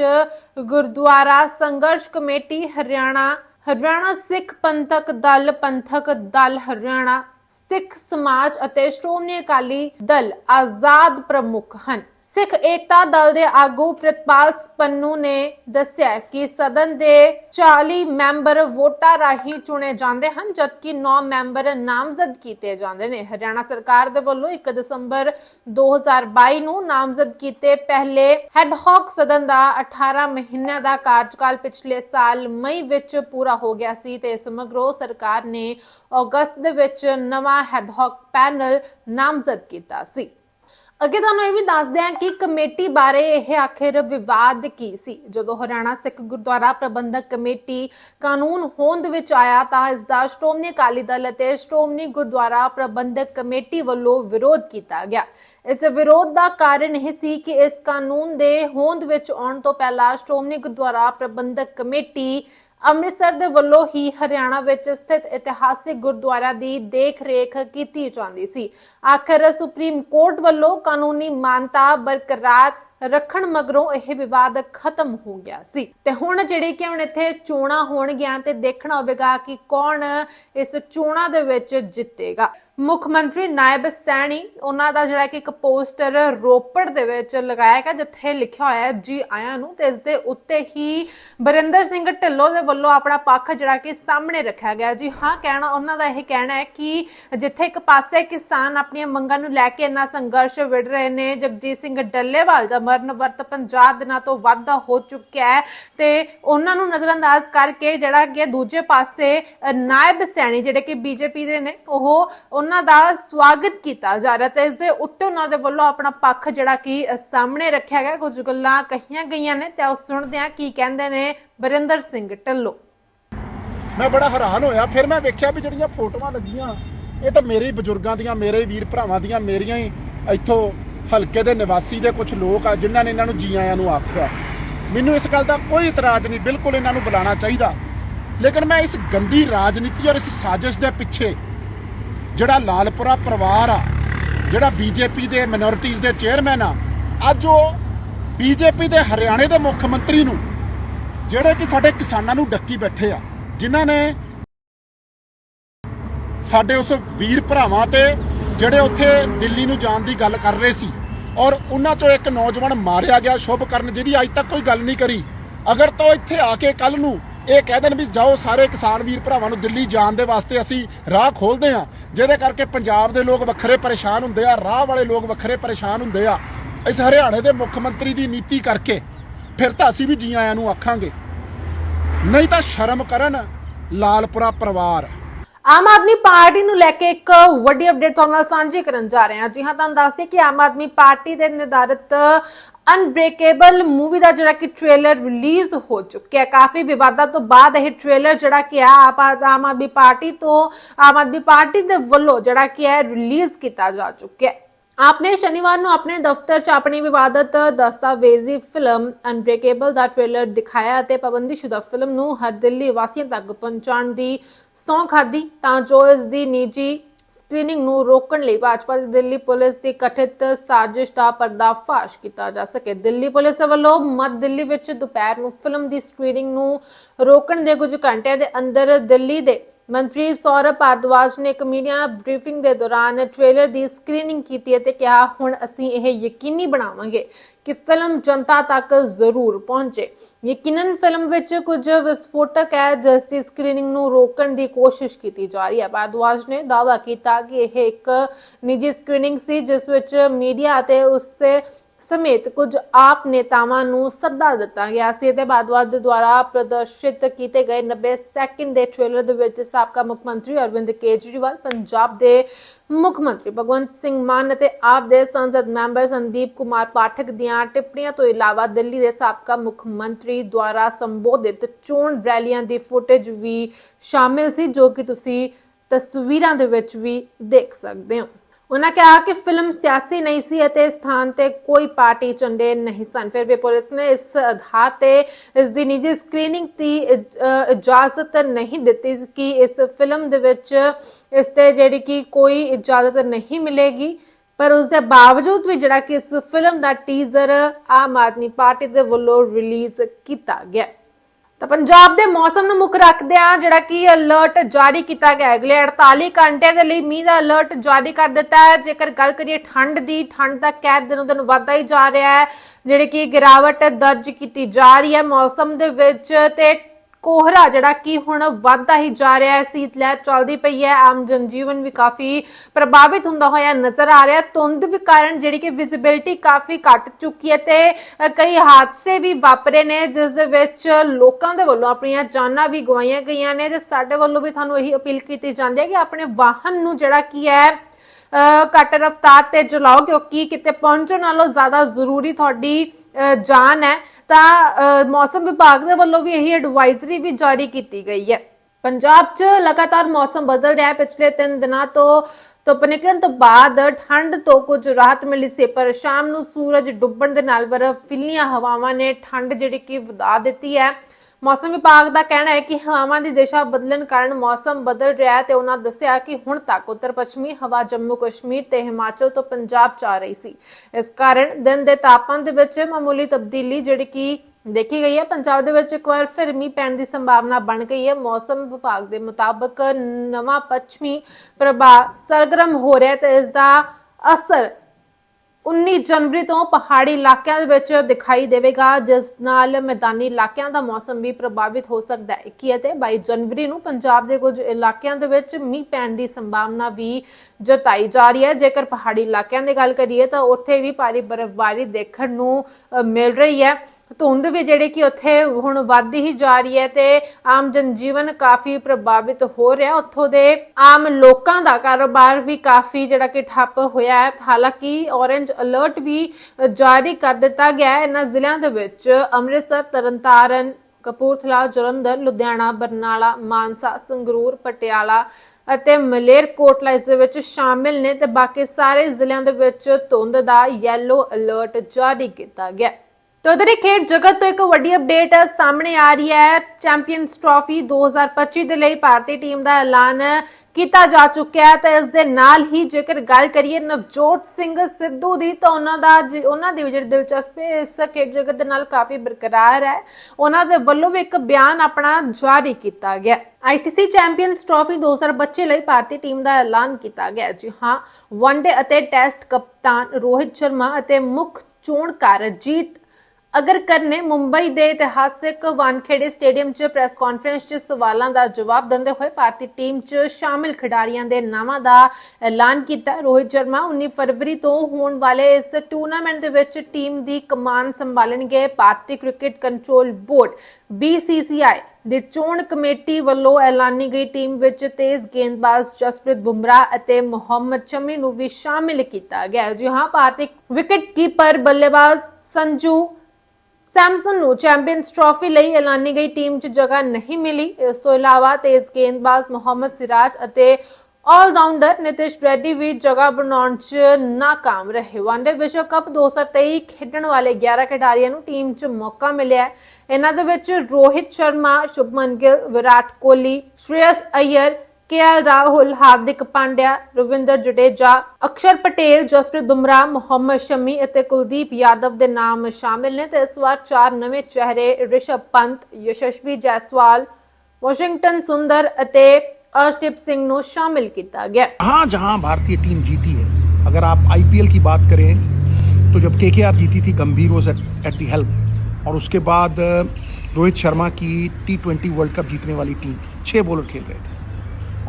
ਗੁਰਦੁਆਰਾ ਸੰਘਰਸ਼ ਕਮੇਟੀ, ਹਰਿਆਣਾ ਹਰਿਆਣਾ ਸਿੱਖ ਪੰਥਕ ਦਲ ਪੰਥਕ ਦਲ, ਹਰਿਆਣਾ ਸਿੱਖ ਸਮਾਜ ਅਤੇ ਸ਼੍ਰੋਮਣੀ ਅਕਾਲੀ ਦਲ ਆਜ਼ਾਦ ਪ੍ਰਮੁੱਖ ਹਨ। ਸਿੱਖ ਏਕਤਾ ਦਲ ਦੇ ਆਗੂ ਪ੍ਰਿਤਪਾਲ ਪੰਨੂ ਨੇ ਦੱਸਿਆ ਕਿ ਸਦਨ ਦੇ 40 ਮੈਂਬਰ ਵੋਟਾਂ ਰਾਹੀਂ ਚੁਣੇ ਜਾਂਦੇ ਹਨ, ਜਦਕਿ 9 ਮੈਂਬਰ ਨਾਮਜ਼ਦ ਕੀਤੇ ਜਾਂਦੇ ਨੇ। ਹਰਿਆਣਾ ਸਰਕਾਰ ਦੇ ਵੱਲੋਂ 1 ਦਸੰਬਰ 2022 ਨੂੰ ਨਾਮਜ਼ਦ ਕੀਤੇ ਪਹਿਲੇ ਹੈਡ ਹਾਕ ਸਦਨ ਦਾ 18 ਮਹੀਨਿਆਂ ਦਾ ਕਾਰਜਕਾਲ ਪਿਛਲੇ ਸਾਲ ਮਈ ਵਿੱਚ ਪੂਰਾ ਹੋ ਗਿਆ ਸੀ ਤੇ ਇਸ ਮਗਰੋਂ ਸਰਕਾਰ ਨੇ ਅਗਸਤ ਦੇ ਵਿੱਚ ਨਵਾਂ ਹੈਡ ਹਾਕ ਪੈਨਲ ਨਾਮਜ਼ਦ ਕੀਤਾ ਸੀ। ਅੱਗੇ ਤੁਹਾਨੂੰ ਇਹ ਵੀ ਦੱਸਦੇ ਹਾਂ ਕਿ ਕਮੇਟੀ ਬਾਰੇ ਇਹ ਆਖਿਰ ਵਿਵਾਦ ਕੀ ਸੀ। ਜਦੋਂ ਹਰਿਆਣਾ ਸਿੱਖ ਗੁਰਦੁਆਰਾ ਪ੍ਰਬੰਧਕ ਕਮੇਟੀ ਕਾਨੂੰਨ ਹੋਂਦ ਵਿੱਚ ਆਇਆ ਤਾਂ ਇਸ ਦਾ ਸ਼੍ਰੋਮਣੀ ਅਕਾਲੀ ਦਲ ਅਤੇ ਸ਼੍ਰੋਮਣੀ ਗੁਰਦੁਆਰਾ ਪ੍ਰਬੰਧਕ ਕਮੇਟੀ ਵੱਲੋਂ ਵਿਰੋਧ ਕੀਤਾ ਗਿਆ। ਇਸ ਵਿਰੋਧ ਦਾ ਕਾਰਨ ਇਹ ਸੀ ਕਿ ਇਸ ਕਾਨੂੰਨ ਦੇ ਹੋਂਦ ਵਿੱਚ ਆਉਣ ਤੋਂ ਪਹਿਲਾਂ ਸ਼੍ਰੋਮਣੀ ਗੁਰਦੁਆਰਾ ਪ੍ਰਬੰਧਕ ਕਮੇਟੀ ਅੰਮ੍ਰਿਤਸਰ ਦੇ ਵੱਲੋਂ ਹੀ ਹਰਿਆਣਾ ਵਿੱਚ ਸਥਿਤ ਇਤਿਹਾਸਿਕ ਗੁਰਦੁਆਰਾ ਦੀ ਦੇਖ-ਰੇਖ ਕੀਤੀ ਜਾਂਦੀ ਸੀ। ਆਖਰ ਸੁਪਰੀਮ ਕੋਰਟ ਵੱਲੋਂ ਕਾਨੂੰਨੀ ਮਾਨਤਾ ਬਰਕਰਾਰ ਰੱਖਣ ਮਗਰੋਂ ਇਹ ਵਿਵਾਦ ਖਤਮ ਹੋ ਗਿਆ ਸੀ। ਤੇ ਹੁਣ ਜਿਹੜੇ ਕਿ ਹੁਣ ਇੱਥੇ ਚੋਣਾਂ ਹੋਣਗੀਆਂ ਤੇ ਦੇਖਣਾ ਹੋਵੇਗਾ ਕਿ ਕੌਣ ਇਸ ਚੋਣਾਂ ਦੇ ਵਿੱਚ ਜਿੱਤੇਗਾ। ਮੁੱਖ ਮੰਤਰੀ ਨਾਇਬ ਸੈਣੀ, ਉਹਨਾਂ ਦਾ ਜਿਹੜਾ ਕਿ ਇੱਕ ਪੋਸਟਰ ਰੋਪੜ ਦੇ ਵਿੱਚ ਲਗਾਇਆ ਗਿਆ, ਜਿੱਥੇ ਲਿਖਿਆ ਹੋਇਆ ਹੈ, ਜੀ ਆਇਆਂ ਨੂੰ ਤੇ ਇਸ ਦੇ ਉੱਤੇ ਹੀ ਬਰਿੰਦਰ ਸਿੰਘ ਢਿੱਲੋਂ ਦੇ ਵੱਲੋਂ ਆਪਣਾ ਪੱਖ ਜਿਹੜਾ ਕਿ ਸਾਹਮਣੇ ਰੱਖਿਆ ਗਿਆ। ਜੀ ਹਾਂ, ਕਹਿਣਾ, ਉਹਨਾਂ ਦਾ ਇਹ ਕਹਿਣਾ ਹੈ ਕਿ ਜਿੱਥੇ ਇੱਕ ਪਾਸੇ ਕਿਸਾਨ ਆਪਣੀਆਂ ਮੰਗਾਂ ਨੂੰ ਲੈ ਕੇ ਇੰਨਾ ਸੰਘਰਸ਼ ਵਿੜ ਰਹੇ ਨੇ, ਜਗਜੀਤ ਸਿੰਘ ਡੱਲੇਵਾਲ ਦਾ ਮਰਨ ਵਰਤ 50 ਦਿਨਾਂ ਤੋਂ ਵੱਧ ਹੋ ਚੁੱਕਿਆ ਹੈ, ਤੇ ਉਹਨਾਂ ਨੂੰ ਨਜ਼ਰਅੰਦਾਜ਼ ਕਰਕੇ ਜਿਹੜਾ ਕਿ ਦੂਜੇ ਪਾਸੇ ਨਾਇਬ ਸੈਣੀ ਜਿਹੜੇ ਕਿ ਬੀਜੇਪੀ ਦੇ ਨੇ, ਉਹ ਉਹਨਾਂ ਦਾ ਸਵਾਗਤ ਕੀਤਾ ਜਾ ਰਿਹਾ ਤੇ ਇਸ ਦੇ ਉੱਤੇ ਉਹਨਾਂ ਦੇ ਵੱਲੋਂ ਆਪਣਾ ਪੱਖ ਜਿਹੜਾ ਕਿ ਸਾਹਮਣੇ ਰੱਖਿਆ ਗਿਆ। ਕੁਝ ਗੱਲਾਂ ਕਹੀਆਂ ਗਈਆਂ ਨੇ ਤੇ ਆਓ ਸੁਣਦੇ ਹਾਂ ਕੀ ਕਹਿੰਦੇ ਨੇ ਬਰਿੰਦਰ ਸਿੰਘ ਢਿੱਲੋਂ। ਮੈਂ ਬੜਾ ਹੈਰਾਨ ਹੋਇਆ। ਫਿਰ ਮੈਂ ਵੇਖਿਆ ਵੀ ਜਿਹੜੀਆਂ ਫੋਟੋਆਂ ਲੱਗੀਆਂ, ਇਹ ਤਾਂ ਮੇਰੇ ਹੀ ਬਜ਼ੁਰਗਾਂ ਦੀਆਂ, ਮੇਰੇ ਵੀਰ ਭਰਾਵਾਂ ਦੀਆਂ, ਮੇਰੀਆਂ ਹੀ ਇੱਥੋਂ ਹਲਕੇ ਦੇ ਨਿਵਾਸੀ ਦੇ ਕੁਝ ਲੋਕ ਆ, ਜਿਨ੍ਹਾਂ ਨੇ ਇਹਨਾਂ ਨੂੰ ਜੀ ਆਇਆਂ ਨੂੰ ਆਖਿਆ। ਮੈਨੂੰ ਇਸ ਗੱਲ ਦਾ ਕੋਈ ਇਤਰਾਜ਼ ਨਹੀਂ, ਬਿਲਕੁਲ ਇਹਨਾਂ ਨੂੰ ਬੁਲਾਉਣਾ ਚਾਹੀਦਾ। ਲੇਕਿਨ ਮੈਂ ਇਸ ਗੰਦੀ ਰਾਜਨੀਤੀ ਔਰ ਇਸ ਸਾਜ਼ਿਸ਼ ਦੇ ਪਿੱਛੇ ਜਿਹੜਾ ਲਾਲਪੁਰਾ ਪਰਿਵਾਰ ਆ, ਜਿਹੜਾ ਬੀਜੇਪੀ ਦੇ ਮਿਨੋਰਿਟੀਜ਼ ਦੇ ਚੇਅਰਮੈਨ ਆ, ਅੱਜ ਉਹ ਬੀਜੇਪੀ ਦੇ ਹਰਿਆਣੇ ਦੇ ਮੁੱਖ ਮੰਤਰੀ ਨੂੰ, ਜਿਹੜੇ ਕਿ ਸਾਡੇ ਕਿਸਾਨਾਂ ਨੂੰ ਡੱਕੀ ਬੈਠੇ ਆ, ਜਿਨ੍ਹਾਂ ਨੇ ਸਾਡੇ ਉਸ ਵੀਰ ਭਰਾਵਾਂ ਤੇ ਜਿਹੜੇ ਉੱਥੇ ਦਿੱਲੀ ਨੂੰ ਜਾਣ ਦੀ ਗੱਲ ਕਰ ਰਹੇ ਸੀ, ਔਰ ਉਹਨਾਂ ਚੋਂ ਇੱਕ ਨੌਜਵਾਨ ਮਾਰਿਆ ਗਿਆ ਸ਼ੁਭ ਕਰਨ ਜਿਹਦੀ ਅੱਜ ਤੱਕ ਕੋਈ ਗੱਲ ਨਹੀਂ ਕਰੀ। ਅਗਰ ਤਾਂ ਉਹ ਇੱਥੇ ਆ ਕੇ ਕੱਲ ਨੂੰ ਇਹ ਕਹਿ ਦੇਣ ਵੀ ਜਾਓ ਸਾਰੇ ਕਿਸਾਨ ਵੀਰ ਭਰਾਵਾਂ ਨੂੰ ਦਿੱਲੀ ਜਾਣ ਦੇ ਵਾਸਤੇ ਅਸੀਂ ਰਾਹ ਖੋਲਦੇ ਆ ਜਿਹਦੇ ਕਰਕੇ ਪੰਜਾਬ ਦੇ ਲੋਕ ਵੱਖਰੇ ਪਰੇਸ਼ਾਨ ਹੁੰਦੇ ਆ, ਰਾਹ ਵਾਲੇ ਲੋਕ ਵੱਖਰੇ ਪਰੇਸ਼ਾਨ ਹੁੰਦੇ ਆ। ਇਸ ਹਰਿਆਣੇ ਦੇ ਮੁੱਖ ਮੰਤਰੀ ਦੀ ਨੀਤੀ ਕਰਕੇ ਫਿਰ ਤਾਂ ਅਸੀਂ ਵੀ ਜੀ ਆਇਆਂ ਨੂੰ ਆਖਾਂਗੇ। ਨਹੀਂ ਤਾਂ ਸ਼ਰਮ ਕਰਨ ਲਾਲਪੁਰਾ ਪਰਿਵਾਰ। ਆਮ ਆਦਮੀ ਪਾਰਟੀ ਨੂੰ ਲੈ ਕੇ ਇੱਕ ਵੱਡੀ ਅਪਡੇਟ ਤੁਹਾਡੇ ਨਾਲ ਸਾਂਝੀ ਕਰਨ ਜਾ ਰਹੇ ਹਾਂ। ਜੀ ਹਾਂ, ਤੁਹਾਨੂੰ ਦੱਸ ਕਿ ਆਮ ਆਦਮੀ ਪਾਰਟੀ ਦੇ ਨਿਰਧਾਰਿਤ ਅਨਬ੍ਰੇਕੇਬਲ ਮੂਵੀ ਦਾ ਜਿਹੜਾ ਕਿ ਟ੍ਰੇਲਰ ਰਿਲੀਜ਼ ਹੋ ਚੁੱਕਿਆ ਕਾਫੀ ਵਿਵਾਦਾਂ ਤੋਂ ਬਾਅਦ ਇਹ ਟ੍ਰੇਲਰ ਜਿਹੜਾ ਕਿ ਆ, ਆਪ ਆਮ ਆਦਮੀ ਪਾਰਟੀ ਤੋਂ, ਆਮ ਆਦਮੀ ਪਾਰਟੀ ਦੇ ਵੱਲੋਂ ਜਿਹੜਾ ਕਿ ਹੈ ਰਿਲੀਜ਼ ਕੀਤਾ ਜਾ ਚੁੱਕਿਆ ਆਪਨੇ ਸ਼ਨੀਵਾਰ ਨੂੰ ਆਪਣੇ ਦਫ਼ਤਰ 'ਚ ਆਪਣੀ ਵਿਵਾਦਤ ਦਸਤਾਵੇਜ਼ੀ ਫਿਲਮ ਅਨਬ੍ਰੇਕੇਬਲ ਦਾ ਟ੍ਰੇਲਰ ਦਿਖਾਇਆ ਅਤੇ ਪਾਬੰਦੀਸ਼ੁਦਾ ਫਿਲਮ ਨੂੰ ਹਰ ਦਿੱਲੀ ਵਾਸੀਆਂ ਤੱਕ ਪਹੁੰਚਾਉਣ ਦੀ ਸਹੁੰ ਖਾਦੀ ਤਾਂ ਜੋ ਇਸ ਦੀ ਨਿੱਜੀ ਸਕ੍ਰੀਨਿੰਗ ਨੂੰ ਰੋਕਣ ਲਈ ਭਾਜਪਾ ਦੀ ਦਿੱਲੀ ਪੁਲਿਸ ਦੀ ਕਥਿਤ ਸਾਜ਼ਿਸ਼ ਦਾ ਪਰਦਾਫਾਸ਼ ਕੀਤਾ ਜਾ ਸਕੇ। ਦਿੱਲੀ ਪੁਲਿਸ ਵੱਲੋਂ ਮੱਧ ਦਿੱਲੀ ਵਿੱਚ ਦੁਪਹਿਰ ਨੂੰ ਫਿਲਮ ਦੀ ਸਕ੍ਰੀਨਿੰਗ ਨੂੰ ਰੋਕਣ ਦੇ ਕੁਝ ਘੰਟਿਆਂ ਦੇ ਅੰਦਰ ਦਿੱਲੀ ਦੇ ਮੰਤਰੀ ਸੌਰਭ ਭਾਰਦਵਾਜ ਨੇ ਇੱਕ ਮੀਡੀਆ ਬਰੀਫਿੰਗ ਦੇ ਦੌਰਾਨ ਟ੍ਰੇਲਰ ਦੀ ਸਕ੍ਰੀਨਿੰਗ ਕੀਤੀ ਅਤੇ ਕਿਹਾ, ਹੁਣ ਅਸੀਂ ਇਹ ਯਕੀਨੀ ਬਣਾਵਾਂਗੇ ਕਿ ਫਿਲਮ ਜਨਤਾ ਤੱਕ ਜ਼ਰੂਰ ਪਹੁੰਚੇ। ਯਕੀਨਨ ਫਿਲਮ ਵਿੱਚ ਕੁਝ ਵਿਸਫੋਟਕ ਹੈ ਜਿਸ ਦੀ ਸਕਰੀਨਿੰਗ ਨੂੰ ਰੋਕਣ ਦੀ ਕੋਸ਼ਿਸ਼ ਕੀਤੀ ਜਾ ਰਹੀ ਹੈ। ਭਾਰਦਵਾਜ ਨੇ ਦਾਅਵਾ ਕੀਤਾ ਕਿ ਇਹ ਇੱਕ ਨਿੱਜੀ ਸਕਰੀਨਿੰਗ ਸੀ, ਜਿਸ ਵਿੱਚ ਮੀਡੀਆ ਅਤੇ ਉਸਸੇ ਸਮੇਤ ਕੁਝ ਆਪ ਨੇਤਾਵਾਂ ਨੂੰ ਸੱਦਾ ਦਿੱਤਾ ਗਿਆ ਸੀ ਤੇ ਭਾਰਦਵਾਜ ਦੁਆਰਾ ਪ੍ਰਦਰਸ਼ਿਤ ਕੀਤੇ ਗਏ 90 ਸੈਕਿੰਡ ਦੇ ਟ੍ਰੇਲਰ ਦੇ ਵਿੱਚ ਸਾਬਕਾ ਮੁੱਖ ਮੰਤਰੀ ਅਰਵਿੰਦ ਕੇਜਰੀਵਾਲ, ਪੰਜਾਬ ਦੇ ਮੁੱਖ ਮੰਤਰੀ ਭਗਵੰਤ ਸਿੰਘ ਮਾਨ ਅਤੇ ਆਪ ਦੇ ਸੰਸਦ ਮੈਂਬਰ ਸੰਦੀਪ ਕੁਮਾਰ ਪਾਠਕ ਦੀਆਂ ਟਿੱਪਣੀਆਂ ਤੋਂ ਇਲਾਵਾ ਦਿੱਲੀ ਦੇ ਸਾਬਕਾ ਮੁੱਖ ਮੰਤਰੀ ਦੁਆਰਾ ਸੰਬੋਧਿਤ ਚੋਣ ਰੈਲੀਆਂ ਦੀ ਫੁਟੇਜ ਵੀ ਸ਼ਾਮਿਲ ਸੀ, ਜੋ ਕਿ ਤੁਸੀਂ ਤਸਵੀਰਾਂ ਦੇ ਵਿੱਚ ਵੀ ਦੇਖ ਸਕਦੇ ਹੋ। ਉਹਨਾਂ ਕਿਹਾ ਕਿ ਫਿਲਮ ਸਿਆਸੀ ਨਹੀਂ ਸੀ ਅਤੇ ਇਸ ਸਥਾਨ ਤੇ ਕੋਈ ਪਾਰਟੀ ਝੰਡੇ ਨਹੀਂ ਸਨ। ਫਿਰ ਵੀ ਪੁਲਿਸ ਨੇ ਇਸ ਆਧਾਰ ਤੇ ਇਸ ਦੀ ਨਿੱਜੀ ਸਕ੍ਰੀਨਿੰਗ ਦੀ ਇਜਾਜ਼ਤ ਨਹੀਂ ਦਿੱਤੀ ਕਿ ਇਸ ਫਿਲਮ ਦੇ ਵਿੱਚ ਇਸ ਤੇ ਜਿਹੜੀ ਕਿ ਕੋਈ ਇਜਾਜ਼ਤ ਨਹੀਂ ਮਿਲੇਗੀ। ਪਰ ਉਸ ਦੇ ਬਾਵਜੂਦ ਵੀ ਜਿਹੜਾ ਕਿ ਇਸ ਫਿਲਮ ਦਾ ਟੀਜ਼ਰ ਆਮ ਆਦਮੀ ਪਾਰਟੀ ਦੇ ਵੱਲੋਂ ਰਿਲੀਜ਼ ਕੀਤਾ ਗਿਆ। ਤਾਂ ਪੰਜਾਬ ਦੇ ਮੌਸਮ ਨੂੰ ਮੁੱਖ ਰੱਖਦਿਆਂ ਜਿਹੜਾ ਕਿ ਅਲਰਟ ਜਾਰੀ ਕੀਤਾ ਗਿਆ ਹੈ। ਅਗਲੇ 48 ਘੰਟਿਆਂ ਦੇ ਲਈ ਮੀਂਹ ਦਾ ਅਲਰਟ ਜਾਰੀ ਕਰ ਦਿੱਤਾ ਹੈ। ਜੇਕਰ ਗੱਲ ਕਰੀਏ ਠੰਡ ਦੀ, ਠੰਡ ਦਾ ਕਹਿਰ ਦਿਨੋਂ ਦਿਨ ਵੱਧਦਾ ਹੀ ਜਾ ਰਿਹਾ ਹੈ। ਜਿਹੜੀ ਕਿ ਗਿਰਾਵਟ ਦਰਜ ਕੀਤੀ ਜਾ ਰਹੀ ਹੈ ਮੌਸਮ ਦੇ ਵਿੱਚ ਤੇ ਕੋਹਰਾ ਜਿਹੜਾ ਕਿ ਹੁਣ ਵੱਧਦਾ ਹੀ ਜਾ ਰਿਹਾ ਹੈ ਸੀਤ ਲਹਿਰ ਚੱਲਦੀ ਪਈ ਹੈ। ਆਮ ਜਨਜੀਵਨ ਵੀ ਕਾਫੀ ਪ੍ਰਭਾਵਿਤ ਹੁੰਦਾ ਹੋਇਆ ਨਜ਼ਰ ਆ ਰਿਹਾ। ਧੁੰਦ ਵੀ ਕਾਰਨ ਜਿਹੜੀ ਕਿ ਵਿਜ਼ਿਬਿਲਟੀ ਕਾਫੀ ਘਟ ਚੁੱਕੀ ਹੈ ਤੇ ਕਈ ਹਾਦਸੇ ਵੀ ਵਾਪਰੇ ਨੇ ਜਿਸ ਦੇ ਵਿੱਚ ਲੋਕਾਂ ਦੇ ਵੱਲੋਂ ਆਪਣੀਆਂ ਜਾਨਾਂ ਵੀ ਗਵਾਈਆਂ ਗਈਆਂ ਨੇ ਤੇ ਸਾਡੇ ਵੱਲੋਂ ਵੀ ਤੁਹਾਨੂੰ ਇਹੀ ਅਪੀਲ ਕੀਤੀ ਜਾਂਦੀ ਹੈ ਕਿ ਆਪਣੇ ਵਾਹਨ ਨੂੰ ਜਿਹੜਾ ਕੀ ਹੈ ਅ, ਘੱਟ ਰਫ਼ਤਾਰ ਤੇ ਚਲਾਓ ਕਿਉਂਕਿ ਕਿਤੇ ਪਹੁੰਚਣ ਨਾਲੋਂ ਜ਼ਿਆਦਾ ਜ਼ਰੂਰੀ ਤੁਹਾਡੀ ਜਾਨ ਹੈ। ਤਾਂ ਮੌਸਮ ਵਿਭਾਗ ਦੇ ਵੱਲੋਂ ਵੀ ਇਹੀ ਐਡਵਾਈਜ਼ਰੀ ਵੀ ਜਾਰੀ ਕੀਤੀ ਗਈ ਹੈ। ਪੰਜਾਬ 'ਚ ਲਗਾਤਾਰ ਮੌਸਮ ਬਦਲ ਰਿਹਾ ਹੈ। ਪਿਛਲੇ 3 ਦਿਨਾਂ ਤੋਂ ਧੁੱਪ ਨਿਕਲਣ ਤੋਂ ਬਾਅਦ ਠੰਡ ਤੋਂ ਕੁਝ ਰਾਹਤ ਮਿਲੀ ਸੀ, ਪਰ ਸ਼ਾਮ ਨੂੰ ਸੂਰਜ ਡੁੱਬਣ ਦੇ ਨਾਲ ਬਰਫ਼ੀਲੀਆਂ ਹਵਾਵਾਂ ਨੇ ਠੰਡ ਜਿਹੜੀ ਕਿ ਵਧਾ ਦਿੱਤੀ ਹੈ। ਮੌਸਮ ਵਿਭਾਗ ਦਾ ਕਹਿਣਾ ਹੈ ਕਿ ਹਵਾਵਾਂ ਦੀ ਦਿਸ਼ਾ ਬਦਲਣ ਕਾਰਨ ਮੌਸਮ ਬਦਲ ਰਿਹਾ ਹੈ ਤੇ ਉਹਨਾਂ ਦੱਸਿਆ ਕਿ ਹੁਣ ਤੱਕ ਉੱਤਰ ਪੱਛਮੀ ਹਵਾ ਜੰਮੂ ਕਸ਼ਮੀਰ ਤੇ ਹਿਮਾਚਲ ਤੋਂ ਪੰਜਾਬ ਚ ਆ ਰਹੀ ਸੀ। ਇਸ ਕਾਰਨ ਦਿਨ ਦੇ ਤਾਪਮਾਨ ਦੇ ਵਿੱਚ ਮਾਮੂਲੀ ਤਬਦੀਲੀ ਜਿਹੜੀ ਕਿ ਦੇਖੀ ਗਈ ਹੈ। ਪੰਜਾਬ ਦੇ ਵਿੱਚ ਇੱਕ ਵਾਰ ਫਿਰ ਮੀਂਹ ਪੈਣ ਦੀ ਸੰਭਾਵਨਾ ਬਣ ਗਈ ਹੈ। ਮੌਸਮ ਵਿਭਾਗ ਦੇ ਮੁਤਾਬਕ ਨਵਾਂ ਪੱਛਮੀ ਪ੍ਰਭਾਵ ਸਰਗਰਮ ਹੋ ਰਿਹਾ ਹੈ ਤੇ ਇਸ ਦਾ ਅਸਰ 19 ਜਨਵਰੀ ਤੋਂ ਪਹਾੜੀ ਇਲਾਕਿਆਂ ਦੇ ਵਿੱਚ ਦਿਖਾਈ ਦੇਵੇਗਾ, ਜਿਸ ਨਾਲ ਮੈਦਾਨੀ ਇਲਾਕਿਆਂ ਦਾ ਮੌਸਮ ਵੀ ਪ੍ਰਭਾਵਿਤ ਹੋ ਸਕਦਾ ਹੈ। 21 ਅਤੇ 22 ਜਨਵਰੀ ਨੂੰ ਪੰਜਾਬ ਦੇ ਕੁਝ ਇਲਾਕਿਆਂ ਦੇ ਵਿੱਚ ਮੀਂਹ ਪੈਣ ਦੀ ਸੰਭਾਵਨਾ ਵੀ ਜਤਾਈ ਜਾ ਰਹੀ ਹੈ। ਜੇਕਰ ਪਹਾੜੀ ਇਲਾਕਿਆਂ ਦੀ ਗੱਲ ਕਰੀਏ ਤਾਂ ਉੱਥੇ ਵੀ ਭਾਰੀ ਬਰਫ਼ਬਾਰੀ ਦੇਖਣ ਨੂੰ ਮਿਲ ਰਹੀ ਹੈ। ਧੁੰਦ ਵੀ ਜਿਹੜੀ ਕਿ ਉੱਥੇ ਹੁਣ ਵੱਧਦੀ ਹੀ ਜਾ ਰਹੀ ਹੈ ਤੇ ਆਮ ਜਨਜੀਵਨ ਕਾਫੀ ਪ੍ਰਭਾਵਿਤ ਹੋ ਰਿਹਾ। ਉੱਥੋਂ ਦੇ ਆਮ ਲੋਕਾਂ ਦਾ ਕਾਰੋਬਾਰ ਵੀ ਕਾਫੀ ਜਿਹੜਾ ਕਿ ਠੱਪ ਹੋਇਆ ਹੈ। ਹਾਲਾਂਕਿ ਔਰੇਂਜ ਅਲਰਟ ਵੀ ਜਾਰੀ ਕਰ ਦਿੱਤਾ ਗਿਆ ਹੈ। ਇਹਨਾਂ ਜ਼ਿਲ੍ਹਿਆਂ ਦੇ ਵਿੱਚ ਅੰਮ੍ਰਿਤਸਰ, ਤਰਨਤਾਰਨ, ਕਪੂਰਥਲਾ, ਜਲੰਧਰ, ਲੁਧਿਆਣਾ, ਬਰਨਾਲਾ, ਮਾਨਸਾ, ਸੰਗਰੂਰ, ਪਟਿਆਲਾ ਅਤੇ ਮਲੇਰਕੋਟਲਾ ਇਸ ਦੇ ਵਿੱਚ ਸ਼ਾਮਿਲ ਨੇ ਤੇ ਬਾਕੀ ਸਾਰੇ ਜ਼ਿਲ੍ਹਿਆਂ ਦੇ ਵਿੱਚ ਧੁੰਦ ਦਾ ਯੈਲੋ ਅਲਰਟ ਜਾਰੀ ਕੀਤਾ ਗਿਆ ਤੇ ਉਧਰ ਹੀ ਖੇਡ ਜਗਤ ਤੋਂ ਇੱਕ ਵੱਡੀ ਅਪਡੇਟ ਸਾਹਮਣੇ ਆ ਰਹੀ ਹੈ ਚੈਂਪੀਅਨਸ ਟਰਾਫੀ 2025 ਦੇ ਲਈ ਭਾਰਤੀ ਟੀਮ ਦਾ ਐਲਾਨ ਕੀਤਾ ਜਾ ਚੁੱਕਿਆ ਹੈ ਤੇ ਇਸ ਦੇ ਨਾਲ ਹੀ ਜੇਕਰ ਗੱਲ ਕਰੀਏ ਨਵਜੋਤ ਸਿੰਘ ਸਿੱਧੂ ਦੀ ਤਾਂ ਉਹਨਾਂ ਦਾ ਉਹਨਾਂ ਦੀ ਜਿਹੜੀ ਦਿਲਚਸਪੀ ਇਸ ਖੇਡ ਜਗਤ ਦੇ ਨਾਲ ਕਾਫੀ ਬਰਕਰਾਰ ਹੈ ਉਹਨਾਂ ਦੇ ਵੱਲੋਂ ਵੀ ਇੱਕ ਬਿਆਨ ਆਪਣਾ ਜਾਰੀ ਕੀਤਾ ਗਿਆ ਆਈਸੀਸੀ ਚੈਂਪੀਅਨਸ ਟਰਾਫੀ 2025 ਲਈ ਭਾਰਤੀ ਟੀਮ ਦਾ ਐਲਾਨ ਕੀਤਾ ਗਿਆ ਜੀ ਹਾਂ ਵਨਡੇ ਅਤੇ ਟੈਸਟ ਕਪਤਾਨ ਰੋਹਿਤ ਸ਼ਰਮਾ ਅਤੇ ਮੁੱਖ ਚੋਣ ਕਾਰਜੀਤ ਅਗਰਕਰ ਨੇ ਮੁੰਬਈ ਦੇ ਇਤਿਹਾਸਿਕ ਵਾਨਖੇੜੇ ਸਟੇਡੀਅਮ 'ਚ ਪ੍ਰੈਸ ਕਾਨਫਰੰਸ 'ਚ ਸਵਾਲਾਂ ਦਾ ਜਵਾਬ ਦਿੰਦੇ ਹੋਏ ਭਾਰਤੀ ਟੀਮ 'ਚ ਸ਼ਾਮਿਲ ਖਿਡਾਰੀਆਂ ਦੇ ਨਾਵਾਂ ਦਾ ਐਲਾਨ ਕੀਤਾ। ਰੋਹਿਤ ਸ਼ਰਮਾ 19 ਫਰਵਰੀ ਤੋਂ ਹੋਣ ਵਾਲੇ ਇਸ ਟੂਰਨਾਮੈਂਟ ਦੇ ਵਿੱਚ ਟੀਮ ਦੀ ਕਮਾਨ ਸੰਭਾਲਣਗੇ ਭਾਰਤੀ ਕ੍ਰਿਕਟ ਕੰਟਰੋਲ ਬੋਰਡ BCCI ਦੀ ਚੋਣ ਕਮੇਟੀ ਵੱਲੋਂ ਐਲਾਨੀ ਗਈ ਟੀਮ ਵਿੱਚ ਤੇਜ਼ ਗੇਂਦਬਾਜ਼ ਜਸਪ੍ਰੀਤ ਬੁਮਰਾਹ ਅਤੇ ਮੁਹੰਮਦ ਸ਼ਮੀ ਨੂੰ ਵੀ ਸ਼ਾਮਿਲ ਕੀਤਾ ਗਿਆ। ਜੀ ਹਾਂ, ਭਾਰਤੀ ਵਿਕਟ ਕੀਪਰ ਬੱਲੇਬਾਜ਼ ਸੰਜੂ ਸੈਮਸਨ ਨੂੰ ਚੈਂਪੀਅਨਸ ਟਰਾਫੀ ਲਈ ਐਲਾਨੀ ਗਈ ਟੀਮ 'ਚ ਜਗ੍ਹਾ ਨਹੀਂ ਮਿਲੀ। ਇਸ ਤੋਂ ਇਲਾਵਾ ਤੇਜ਼ ਗੇਂਦਬਾਜ਼ ਮੁਹੰਮਦ ਸਿਰਾਜ ਅਤੇ ਆਲਰਾਊਂਡਰ ਨਿਤਿਸ਼ ਰੈਡੀ ਵੀ ਜਗ੍ਹਾ ਬਣਾਉਣ 'ਚ ناکਾਮ ਰਹੇ। ਵਨਡੇ ਵਿਸ਼ਵ ਕੱਪ 2023 ਖੇਡਣ ਵਾਲੇ 11 ਖਿਡਾਰੀਆਂ ਨੂੰ ਟੀਮ 'ਚ ਮੌਕਾ ਮਿਲਿਆ ਇਹਨਾਂ ਦੇ ਵਿੱਚ ਰੋਹਿਤ ਸ਼ਰਮਾ, ਸ਼ੁਭਮਨ ਗਿੱਲ, ਵਿਰਾਟ ਕੋਹਲੀ, ਸ਼੍ਰੇਅਸ ਅਈਰ ਕੇਐਲ ਰਾਹੁਲ ਹਾਰਦਿਕ ਪਾਂਡਿਆ ਰਵਿੰਦਰ ਜਡੇਜਾ ਅਕਸ਼ਰ ਪਟੇਲ ਜਸਪ੍ਰੀਤ ਬੁਮਰਾਹ ਮੁਹੰਮਦ ਸ਼ਮੀ ਅਤੇ ਕੁਲਦੀਪ ਯਾਦਵ ਦੇ ਨਾਮ ਸ਼ਾਮਿਲ ਨੇ ਤੇ ਇਸ ਵਾਰ ਚਾਰ ਨਵੇਂ ਚਿਹਰੇ ਰਿਸ਼ਭ ਪੰਤ ਯਸ਼ਸਵੀ ਜੈਸਵਾਲ ਵਾਸ਼ਿੰਗਟਨ ਸੁੰਦਰ ਅਤੇ ਅਰਸ਼ਦੀਪ ਸਿੰਘ ਨੂੰ ਸ਼ਾਮਿਲ ਕੀਤਾ ਗਿਆ हाँ जहां भारतीय टीम जीती है अगर आप आईपीएल की बात करें तो जब केकेआर जीती थी गंभीर वॉज एट दी हेल्प और उसके बाद अ, रोहित शर्मा की टी ट्वेंटी वर्ल्ड कप जीतने वाली टीम छः बॉलर खेल रहे थे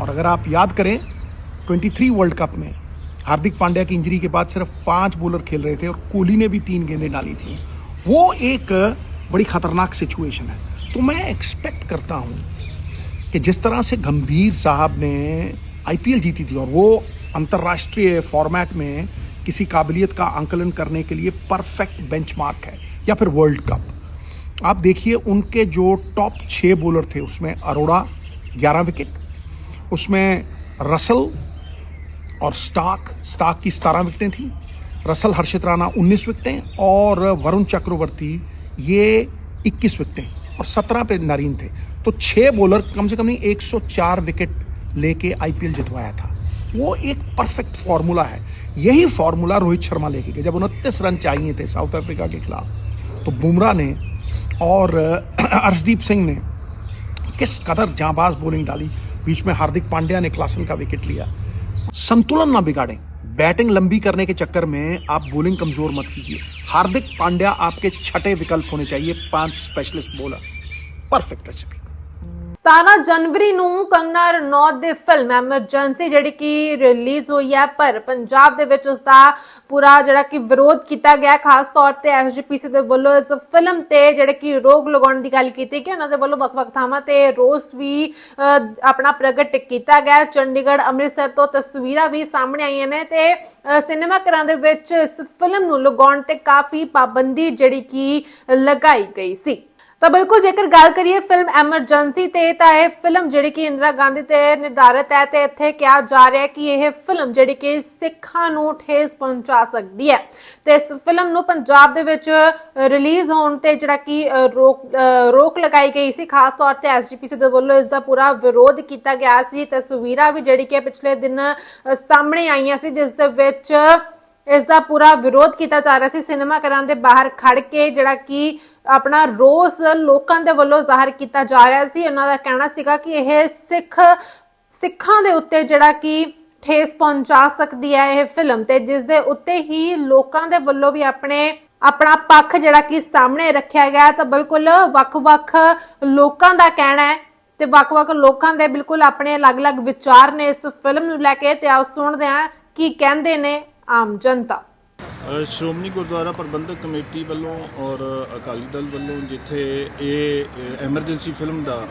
और अगर आप याद करें 23 वर्ल्ड कप में हार्दिक पांड्या की इंजरी के बाद सिर्फ़ पाँच बॉलर खेल रहे थे और कोहली ने भी तीन गेंदें डाली थी। वो एक बड़ी खतरनाक सिचुएशन है। तो मैं एक्सपेक्ट करता हूँ कि जिस तरह से गंभीर साहब ने आईपीएल जीती थी और वो अंतर्राष्ट्रीय फॉर्मेट में किसी काबिलियत का आंकलन करने के लिए परफेक्ट बेंचमार्क है या फिर वर्ल्ड कप आप देखिए, उनके जो टॉप छः बॉलर थे, उसमें अरोड़ा ग्यारह विकेट उसमें रसल और स्टाक स्टाक की सतारह विकटें थी। रसल, हर्षित राणा उन्नीस विकटें और वरुण चक्रवर्ती ये इक्कीस विकटें और सत्रह पे नारीन थे। तो छः बॉलर कम से कम नहीं 104 विकेट लेके आईपीएल जितवाया था। वो एक परफेक्ट फार्मूला है। यही फार्मूला रोहित शर्मा लेके गए, जब उनतीस रन चाहिए थे साउथ अफ्रीका के खिलाफ। तो बुमराह ने और अर्शदीप सिंह ने किस कदर जाबाज बॉलिंग डाली? बीच में हार्दिक पांड्या ने क्लासन का विकेट लिया। संतुलन ना बिगाड़ें। बैटिंग लंबी करने के चक्कर में आप बोलिंग कमज़ोर मत कीजिए। हार्दिक पांड्या आपके छठे विकल्प होने चाहिए, पाँच स्पेशलिस्ट बोलर परफेक्ट रेसिपी 17 ਜਨਵਰੀ ਨੂੰ ਕੰਗਨਾ ਰਣੌਤ ਦੀ ਫਿਲਮ ਐਮਰਜੈਂਸੀ ਜਿਹੜੀ ਕਿ ਰਿਲੀਜ਼ ਹੋਈ ਹੈ, ਪਰ ਪੰਜਾਬ ਦੇ ਵਿੱਚ ਉਸ ਦਾ ਪੂਰਾ ਜਿਹੜਾ ਕਿ ਵਿਰੋਧ ਕੀਤਾ ਗਿਆ, ਖਾਸ ਤੌਰ ਤੇ ਐਸਜੀਪੀਸੀ ਦੇ ਵੱਲੋਂ ਇਸ ਫਿਲਮ ਤੇ ਜਿਹੜੇ ਕਿ ਰੋਕ ਲਗਾਉਣ ਦੀ ਗੱਲ ਕੀਤੀ ਕਿ ਉਹਨਾਂ ਦੇ ਵੱਲੋਂ ਵੱਖ-ਵੱਖ ਥਾਵਾਂ ਤੇ ਰੋਸ ਵੀ ਆਪਣਾ ਪ੍ਰਗਟ ਕੀਤਾ ਗਿਆ। ਚੰਡੀਗੜ੍ਹ, ਅੰਮ੍ਰਿਤਸਰ ਤੋਂ ਤਸਵੀਰਾਂ ਵੀ ਸਾਹਮਣੇ ਆਈਆਂ ਨੇ ਤੇ ਸਿਨੇਮਾ ਘਰਾਂ ਦੇ ਵਿੱਚ ਇਸ ਫਿਲਮ ਨੂੰ ਲਗਾਉਣ ਤੇ ਕਾਫੀ ਪਾਬੰਦੀ ਜਿਹੜੀ ਕਿ ਲਗਾਈ ਗਈ ਸੀ। ਤਾਂ ਬਿਲਕੁਲ ਜੇਕਰ ਗੱਲ ਕਰੀਏ ਫਿਲਮ ਐਮਰਜੈਂਸੀ ਤੇ, ਤਾਂ ਇਹ ਫਿਲਮ ਜਿਹੜੀ ਕਿ ਇੰਦਰਾ ਗਾਂਧੀ ਤੇ ਨਿਰਧਾਰਿਤ ਹੈ ਤੇ ਇੱਥੇ ਕਿਹਾ ਜਾ ਰਿਹਾ ਹੈ ਕਿ ਇਹ ਫਿਲਮ ਜਿਹੜੀ ਕਿ ਸਿੱਖਾਂ ਨੂੰ ਠੇਸ ਪਹੁੰਚਾ ਸਕਦੀ ਹੈ। ਤੇ ਇਸ ਫਿਲਮ ਨੂੰ ਪੰਜਾਬ ਦੇ ਵਿੱਚ ਰਿਲੀਜ਼ ਹੋਣ ਤੇ ਜਿਹੜਾ ਕਿ ਰੋਕ ਰੋਕ ਲਗਾਈ ਗਈ ਸੀ। ਖਾਸ ਤੌਰ ਤੇ ਐਸਜੀਪੀਸੀ ਦੇ ਵੱਲੋਂ ਇਸ ਦਾ ਪੂਰਾ ਵਿਰੋਧ ਕੀਤਾ ਗਿਆ ਸੀ ਤਸਵੀਰਾਂ ਵੀ ਜਿਹੜੀ ਕਿ ਪਿਛਲੇ ਦਿਨ ਸਾਹਮਣੇ ਆਈਆਂ ਸੀ, ਜਿਸ ਦੇ ਵਿੱਚ ਇਸ ਦਾ ਪੂਰਾ ਵਿਰੋਧ ਕੀਤਾ ਜਾ ਰਿਹਾ ਸੀ। ਸਿਨੇਮਾ ਘਰਾਂ ਦੇ ਬਾਹਰ ਖੜ ਕੇ ਜਿਹੜਾ ਕਿ ਆਪਣਾ ਰੋਸ ਲੋਕਾਂ ਦੇ ਵੱਲੋਂ ਜ਼ਾਹਰ ਕੀਤਾ ਜਾ ਰਿਹਾ ਸੀ। ਉਹਨਾਂ ਦਾ ਕਹਿਣਾ ਸੀਗਾ ਕਿ ਇਹ ਸਿੱਖ, ਸਿੱਖਾਂ ਦੇ ਉੱਤੇ ਜਿਹੜਾ ਕਿ ਠੇਸ ਪਹੁੰਚਾ ਸਕਦੀ ਹੈ ਇਹ ਫਿਲਮ ਤੇ, ਜਿਸ ਦੇ ਉੱਤੇ ਹੀ ਲੋਕਾਂ ਦੇ ਵੱਲੋਂ ਵੀ ਆਪਣੇ, ਆਪਣਾ ਪੱਖ ਜਿਹੜਾ ਕਿ ਸਾਹਮਣੇ ਰੱਖਿਆ ਗਿਆ ਤਾਂ ਬਿਲਕੁਲ ਵੱਖ-ਵੱਖ ਲੋਕਾਂ ਦਾ ਕਹਿਣਾ ਹੈ ਤੇ ਵੱਖ-ਵੱਖ ਲੋਕਾਂ ਦੇ ਬਿਲਕੁਲ ਆਪਣੇ ਅਲੱਗ-ਅਲੱਗ ਵਿਚਾਰ ਨੇ ਇਸ ਫਿਲਮ ਨੂੰ ਲੈ ਕੇ। ਤੇ ਆਓ ਸੁਣਦੇ ਹਾਂ ਕੀ ਕਹਿੰਦੇ ਨੇ ਆਮ ਜਨਤਾ। ਸ਼੍ਰੋਮਣੀ ਗੁਰਦੁਆਰਾ ਪ੍ਰਬੰਧਕ ਕਮੇਟੀ ਵੱਲੋਂ ਔਰ ਅਕਾਲੀ ਦਲ ਵੱਲੋਂ ਜਿੱਥੇ ਇਹ ਐਮਰਜੈਂਸੀ ਫਿਲਮ ਦਾ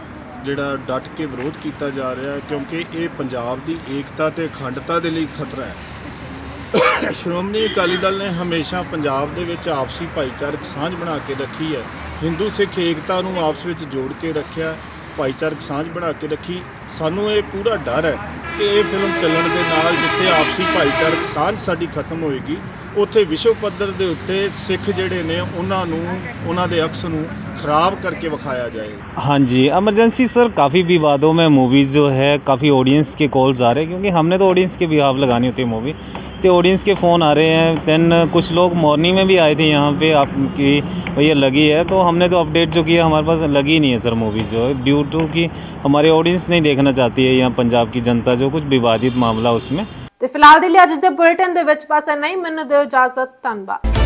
ਜਿਹੜਾ ਡਟ ਕੇ ਵਿਰੋਧ ਕੀਤਾ ਜਾ ਰਿਹਾ ਹੈ, ਕਿਉਂਕਿ ਇਹ ਪੰਜਾਬ ਦੀ ਏਕਤਾ ਤੇ ਅਖੰਡਤਾ ਦੇ ਲਈ ਖਤਰਾ ਹੈ। ਸ਼੍ਰੋਮਣੀ ਅਕਾਲੀ ਦਲ ਨੇ ਹਮੇਸ਼ਾ ਪੰਜਾਬ ਦੇ ਵਿੱਚ ਆਪਸੀ ਭਾਈਚਾਰਕ ਸਾਂਝ ਬਣਾ ਕੇ ਰੱਖੀ ਹੈ। ਹਿੰਦੂ ਸਿੱਖ ਏਕਤਾ ਨੂੰ ਆਪਸ ਵਿੱਚ ਜੋੜ ਕੇ ਰੱਖਿਆ, ਭਾਈਚਾਰਕ ਸਾਂਝ ਬਣਾ ਕੇ ਰੱਖੀ। ਸਾਨੂੰ ਇਹ ਪੂਰਾ ਡਰ ਹੈ ਕਿ ਇਹ ਫਿਲਮ ਚੱਲਣ ਦੇ ਨਾਲ ਜਿੱਥੇ ਆਪਸੀ ਭਾਈਚਾਰਕ ਸਾਂਝ ਸਾਡੀ ਖਤਮ ਹੋਏਗੀ ਉੱਥੇ ਵਿਸ਼ਵ ਪੱਧਰ ਦੇ ਉੱਤੇ ਸਿੱਖ ਜਿਹੜੇ ਨੇ ਉਹਨਾਂ ਨੂੰ ਉਹਨਾਂ ਦੇ ਅਕਸ ਨੂੰ ਖਰਾਬ ਕਰਕੇ ਵਿਖਾਇਆ ਜਾਏਗਾ हाँ जी इमरजेंसी सर काफ़ी विवादों में मूवीज़ जो है काफ़ी ऑडियंस के कॉल्स आ रहे हैं क्योंकि हमने तो ऑडियंस के बिहाफ लगानी होती है मूवी तो ऑडियंस के फ़ोन आ रहे हैं देन कुछ लोग मॉर्निंग में भी आए थे यहाँ पे आपकी भैया लगी है तो हमने तो अपडेट जो किया हमारे पास लगी नहीं है सर मूवीज़ जो है ड्यू टू कि हमारी ऑडियंस नहीं देखना चाहती है यहाँ पंजाब की जनता जो कुछ विवादित मामला उसमें ਤੇ ਫਿਲਹਾਲ ਦੇ ਲਈ ਅੱਜ ਦੇ ਬੁਲੇਟਿਨ ਦੇ ਵਿੱਚ ਬਸ ਇੰਨਾ ਹੀ ਮੈਨੂੰ ਦਿਓ ਇਜਾਜ਼ਤ, ਧੰਨਵਾਦ।